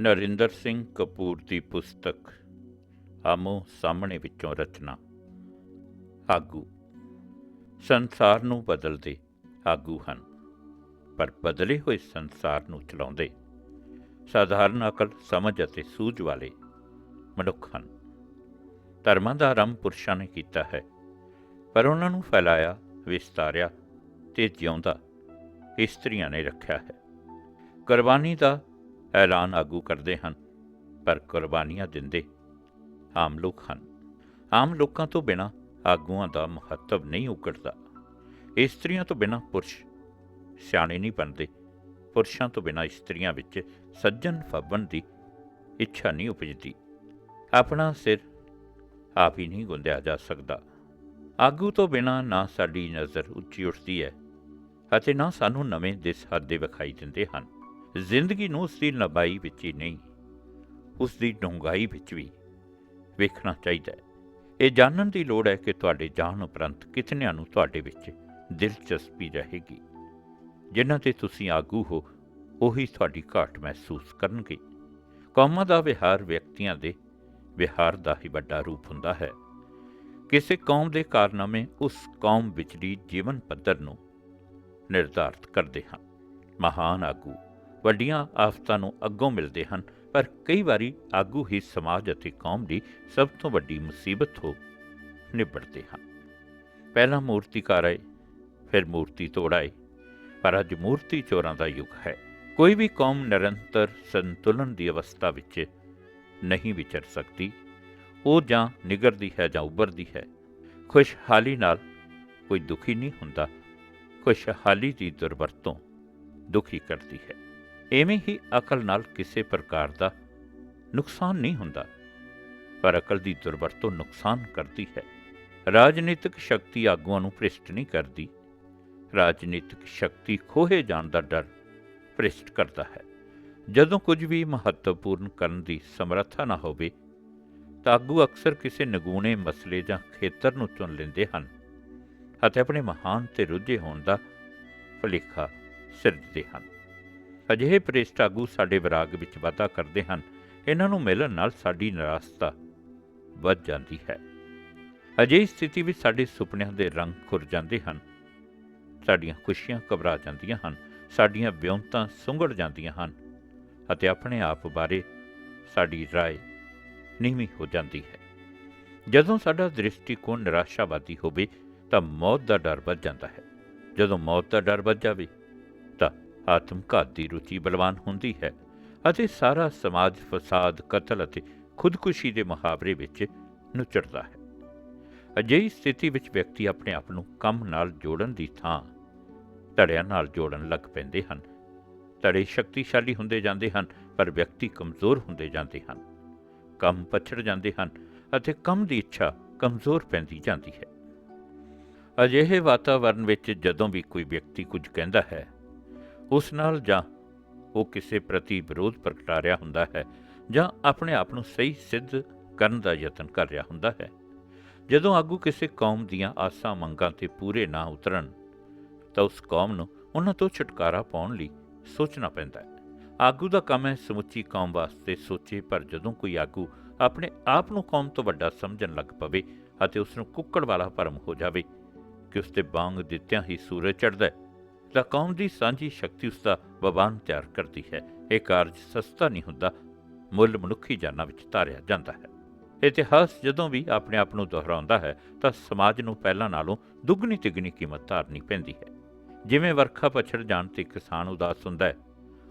ਨਰਿੰਦਰ ਸਿੰਘ ਕਪੂਰ ਦੀ ਪੁਸਤਕ ਆਮੋ ਸਾਹਮਣੇ ਵਿੱਚੋਂ ਰਚਨਾ। ਆਗੂ। ਸੰਸਾਰ ਨੂੰ ਬਦਲਦੇ ਆਗੂ ਹਨ, ਪਰ ਬਦਲੇ ਹੋਏ ਸੰਸਾਰ ਨੂੰ ਚਲਾਉਂਦੇ ਸਾਧਾਰਨ ਅਕਲ, ਸਮਝ ਅਤੇ ਸੂਝ ਵਾਲੇ ਮਨੁੱਖ ਹਨ। ਧਰਮਾਂ ਦਾ ਆਰੰਭ ਪੁਰਸ਼ਾਂ ਨੇ ਕੀਤਾ ਹੈ, ਪਰ ਉਹਨਾਂ ਨੂੰ ਫੈਲਾਇਆ, ਵਿਸਤਾਰਿਆ ਤੇ ਜਿਉਂਦਾ ਇਸਤਰੀਆਂ ਨੇ ਰੱਖਿਆ ਹੈ। ਕੁਰਬਾਨੀ ਦਾ ਐਲਾਨ ਆਗੂ ਕਰਦੇ ਹਨ, ਪਰ ਕੁਰਬਾਨੀਆਂ ਦਿੰਦੇ ਆਮ ਲੋਕ ਹਨ। ਆਮ ਲੋਕਾਂ ਤੋਂ ਬਿਨਾ ਆਗੂਆਂ ਦਾ ਮਹੱਤਵ ਨਹੀਂ ਉਕੜਦਾ। ਇਸਤਰੀਆਂ ਤੋਂ ਬਿਨਾ ਪੁਰਸ਼ ਸਿਆਣੇ ਨਹੀਂ ਬਣਦੇ। ਪੁਰਸ਼ਾਂ ਤੋਂ ਬਿਨਾ ਇਸਤਰੀਆਂ ਵਿੱਚ ਸੱਜਣ ਫੱਬਣ ਦੀ ਇੱਛਾ ਨਹੀਂ ਉਪਜਦੀ। ਆਪਣਾ ਸਿਰ ਆਪ ਹੀ ਨਹੀਂ ਗੁੰਦਿਆ ਜਾ ਸਕਦਾ। ਆਗੂ ਤੋਂ ਬਿਨਾ ਨਾ ਸਾਡੀ ਨਜ਼ਰ ਉੱਚੀ ਉੱਠਦੀ ਹੈ ਅਤੇ ਨਾ ਸਾਨੂੰ ਨਵੇਂ ਦਿਸ ਹੱਦੇ ਵਿਖਾਈ ਦਿੰਦੇ ਹਨ। ਜ਼ਿੰਦਗੀ ਨੂੰ ਉਸ ਦੀ ਲੰਬਾਈ ਵਿੱਚ ਹੀ ਨਹੀਂ ਉਸ ਦੀ ਡੂੰਘਾਈ ਵਿੱਚ ਵੀ ਵੇਖਣਾ ਚਾਹੀਦਾ ਹੈ। ਇਹ ਜਾਣਨ ਦੀ ਲੋੜ ਹੈ ਕਿ ਤੁਹਾਡੇ ਜਾਣ ਉਪਰੰਤ ਕਿਤਨਿਆਂ ਨੂੰ ਤੁਹਾਡੇ ਵਿੱਚ ਦਿਲਚਸਪੀ ਰਹੇਗੀ। ਜਿਨ੍ਹਾਂ ਤੇ ਤੁਸੀਂ ਆਗੂ ਹੋ, ਉਹੀ ਤੁਹਾਡੀ ਘਾਟ ਮਹਿਸੂਸ ਕਰਨਗੇ। ਕੌਮਾਂ ਦਾ ਵਿਹਾਰ ਵਿਅਕਤੀਆਂ ਦੇ ਵਿਹਾਰ ਦਾ ਹੀ ਵੱਡਾ ਰੂਪ ਹੁੰਦਾ ਹੈ। ਕਿਸੇ ਕੌਮ ਦੇ ਕਾਰਨਾਮੇ ਉਸ ਕੌਮ ਵਿਚਲੀ ਜੀਵਨ ਪੱਧਰ ਨੂੰ ਨਿਰਧਾਰਤ ਕਰਦੇ ਹਨ ਮਹਾਨ ਆਗੂ ਵੱਡੀਆਂ ਆਫਤਾਂ ਨੂੰ ਅੱਗੋਂ ਮਿਲਦੇ ਹਨ, ਪਰ ਕਈ ਵਾਰੀ ਆਗੂ ਹੀ ਸਮਾਜ ਅਤੇ ਕੌਮ ਦੀ ਸਭ ਤੋਂ ਵੱਡੀ ਮੁਸੀਬਤ ਹੋ ਨਿਬੜਦੇ ਹਨ। ਪਹਿਲਾ ਮੂਰਤੀਕਾਰ ਆਏ, ਫਿਰ ਮੂਰਤੀ ਤੋੜਾਏ ਪਰ ਅੱਜ ਮੂਰਤੀ ਚੋਰਾਂ ਦਾ ਯੁੱਗ ਹੈ। ਕੋਈ ਵੀ ਕੌਮ ਨਿਰੰਤਰ ਸੰਤੁਲਨ ਦੀ ਅਵਸਥਾ ਵਿੱਚ ਨਹੀਂ ਵਿਚਰ ਸਕਦੀ। ਉਹ ਜਾਂ ਨਿਗਰਦੀ ਹੈ ਜਾਂ ਉੱਭਰਦੀ ਹੈ। ਖੁਸ਼ਹਾਲੀ ਨਾਲ ਕੋਈ ਦੁਖੀ ਨਹੀਂ ਹੁੰਦਾ। ਖੁਸ਼ਹਾਲੀ ਦੀ ਦੁਰਵਰਤੋਂ ਦੁਖੀ ਕਰਦੀ ਹੈ। ਐਵੇਂ ਹੀ ਅਕਲ ਨਾਲ ਕਿਸੇ ਪ੍ਰਕਾਰ ਦਾ ਨੁਕਸਾਨ ਨਹੀਂ ਹੁੰਦਾ, ਪਰ ਅਕਲ ਦੀ ਦੁਰਵਰਤੋਂ ਨੁਕਸਾਨ ਕਰਦੀ ਹੈ। ਰਾਜਨੀਤਿਕ ਸ਼ਕਤੀ ਆਗੂਆਂ ਨੂੰ ਭ੍ਰਿਸ਼ਟ ਨਹੀਂ ਕਰਦੀ। ਰਾਜਨੀਤਿਕ ਸ਼ਕਤੀ ਖੋਹੇ ਜਾਣ ਦਾ ਡਰ ਭ੍ਰਿਸ਼ਟ ਕਰਦਾ ਹੈ। ਜਦੋਂ ਕੁਝ ਵੀ ਮਹੱਤਵਪੂਰਨ ਕਰਨ ਦੀ ਸਮਰੱਥਾ ਨਾ ਹੋਵੇ, ਤਾਂ ਆਗੂ ਅਕਸਰ ਕਿਸੇ ਨਗੂਣੇ ਮਸਲੇ ਜਾਂ ਖੇਤਰ ਨੂੰ ਚੁਣ ਲੈਂਦੇ ਹਨ ਅਤੇ ਆਪਣੇ ਮਹਾਨ ਤੇ ਰੁੱਝੇ ਹੋਣ ਦਾ ਭੁਲੇਖਾ ਸਿਰਜਦੇ ਹਨ। ਅਜਿਹੇ ਪ੍ਰੇਸ਼ਟ ਆਗੂ ਸਾਡੇ ਵਿਰਾਗ ਵਿੱਚ ਵਾਧਾ ਕਰਦੇ ਹਨ ਇਹਨਾਂ ਨੂੰ ਮਿਲਣ ਨਾਲ ਸਾਡੀ ਨਿਰਾਸ਼ਤਾ ਵੱਧ ਜਾਂਦੀ ਹੈ ਅਜਿਹੀ ਸਥਿਤੀ ਵਿੱਚ ਸਾਡੇ ਸੁਪਨਿਆਂ ਦੇ ਰੰਗ ਖੁਰ ਜਾਂਦੇ ਹਨ ਸਾਡੀਆਂ ਖੁਸ਼ੀਆਂ ਘਬਰਾ ਜਾਂਦੀਆਂ ਹਨ ਸਾਡੀਆਂ ਵਿਉਂਤਾਂ ਸੁੰਗੜ ਜਾਂਦੀਆਂ ਹਨ ਅਤੇ ਆਪਣੇ ਆਪ ਬਾਰੇ ਸਾਡੀ رائے ਨੀਵੀਂ ਹੋ ਜਾਂਦੀ ਹੈ ਜਦੋਂ ਸਾਡਾ ਦ੍ਰਿਸ਼ਟੀਕੋਣ ਨਿਰਾਸ਼ਾਵਾਦੀ ਹੋਵੇ ਤਾਂ ਮੌਤ ਦਾ ਡਰ ਵੱਧ ਜਾਂਦਾ ਹੈ ਜਦੋਂ ਮੌਤ ਦਾ ਡਰ ਵੱਧ ਜਾਵੇ ਤਾਂ ਆਤਮਘਾਤ ਦੀ ਰੁਚੀ ਬਲਵਾਨ ਹੁੰਦੀ ਹੈ ਅਤੇ ਸਾਰਾ ਸਮਾਜ ਫਸਾਦ, ਕਤਲ ਅਤੇ ਖੁਦਕੁਸ਼ੀ ਦੇ ਮੁਹਾਵਰੇ ਵਿੱਚ ਨੁਚੜਦਾ ਹੈ। ਅਜਿਹੀ ਸਥਿਤੀ ਵਿੱਚ ਵਿਅਕਤੀ ਆਪਣੇ ਆਪ ਨੂੰ ਕੰਮ ਨਾਲ ਜੋੜਨ ਦੀ ਥਾਂ ਧੜਿਆਂ ਨਾਲ ਜੋੜਨ ਲੱਗ ਪੈਂਦੇ ਹਨ। ਧੜੇ ਸ਼ਕਤੀਸ਼ਾਲੀ ਹੁੰਦੇ ਜਾਂਦੇ ਹਨ, ਪਰ ਵਿਅਕਤੀ ਕਮਜ਼ੋਰ ਹੁੰਦੇ ਜਾਂਦੇ ਹਨ। ਕੰਮ ਪਛੜ ਜਾਂਦੇ ਹਨ ਅਤੇ ਕੰਮ ਦੀ ਇੱਛਾ ਕਮਜ਼ੋਰ ਪੈਂਦੀ ਜਾਂਦੀ ਹੈ। ਅਜਿਹੇ ਵਾਤਾਵਰਣ ਵਿੱਚ ਜਦੋਂ ਵੀ ਕੋਈ ਵਿਅਕਤੀ ਕੁਝ ਕਹਿੰਦਾ ਹੈ ਉਸ ਨਾਲ ਜਾਂ ਉਹ ਕਿਸੇ ਪ੍ਰਤੀ ਵਿਰੋਧ ਪ੍ਰਗਟਾ ਰਿਹਾ ਹੁੰਦਾ ਹੈ ਜਾਂ ਆਪਣੇ ਆਪ ਨੂੰ ਸਹੀ ਸਿੱਧ ਕਰਨ ਦਾ ਯਤਨ ਕਰ ਰਿਹਾ ਹੁੰਦਾ ਹੈ। ਜਦੋਂ ਆਗੂ ਕਿਸੇ ਕੌਮ ਦੀਆਂ ਆਸਾਂ ਮੰਗਾਂ ਤੇ ਪੂਰੇ ਨਾ ਉਤਰਨ, ਤਾਂ ਉਸ ਕੌਮ ਨੂੰ ਉਹਨਾਂ ਤੋਂ ਛੁਟਕਾਰਾ ਪਾਉਣ ਲਈ ਸੋਚਣਾ ਪੈਂਦਾ ਹੈ। ਆਗੂ ਦਾ ਕੰਮ ਹੈ ਸਮੁੱਚੀ ਕੌਮ ਵਾਸਤੇ ਸੋਚੇ, ਪਰ ਜਦੋਂ ਕੋਈ ਆਗੂ ਆਪਣੇ ਆਪ ਨੂੰ ਕੌਮ ਤੋਂ ਵੱਡਾ ਸਮਝਣ ਲੱਗ ਪਵੇ ਅਤੇ ਉਸ ਨੂੰ ਕੁੱਕੜ ਵਾਲਾ ਭਰਮ ਹੋ ਜਾਵੇ ਕਿ ਉਸ ਤੇ ਬਾਂਗ ਦਿੱਤਿਆਂ ਹੀ ਸੂਰਜ ਚੜ੍ਹਦਾ ਹੈ ਤਾਂ ਕੌਮ ਦੀ ਸਾਂਝੀ ਸ਼ਕਤੀ ਉਸ ਦਾ ਬਵਾਨ ਤਿਆਰ ਕਰਦੀ ਹੈ। ਇਹ ਕਾਰਜ ਸਸਤਾ ਨਹੀਂ ਹੁੰਦਾ, ਮੁੱਲ ਮਨੁੱਖੀ ਜਾਨਾਂ ਵਿੱਚ ਧਾਰਿਆ ਜਾਂਦਾ ਹੈ। ਇਤਿਹਾਸ ਜਦੋਂ ਵੀ ਆਪਣੇ ਆਪ ਨੂੰ ਦੁਹਰਾਉਂਦਾ ਹੈ, ਤਾਂ ਸਮਾਜ ਨੂੰ ਪਹਿਲਾਂ ਨਾਲੋਂ ਦੁੱਗਣੀ ਤਿੱਗਣੀ ਕੀਮਤ ਧਾਰਨੀ ਪੈਂਦੀ ਹੈ। ਜਿਵੇਂ ਵਰਖਾ ਪਛੜ ਜਾਣ ਤੇ ਕਿਸਾਨ ਉਦਾਸ ਹੁੰਦਾ ਹੈ,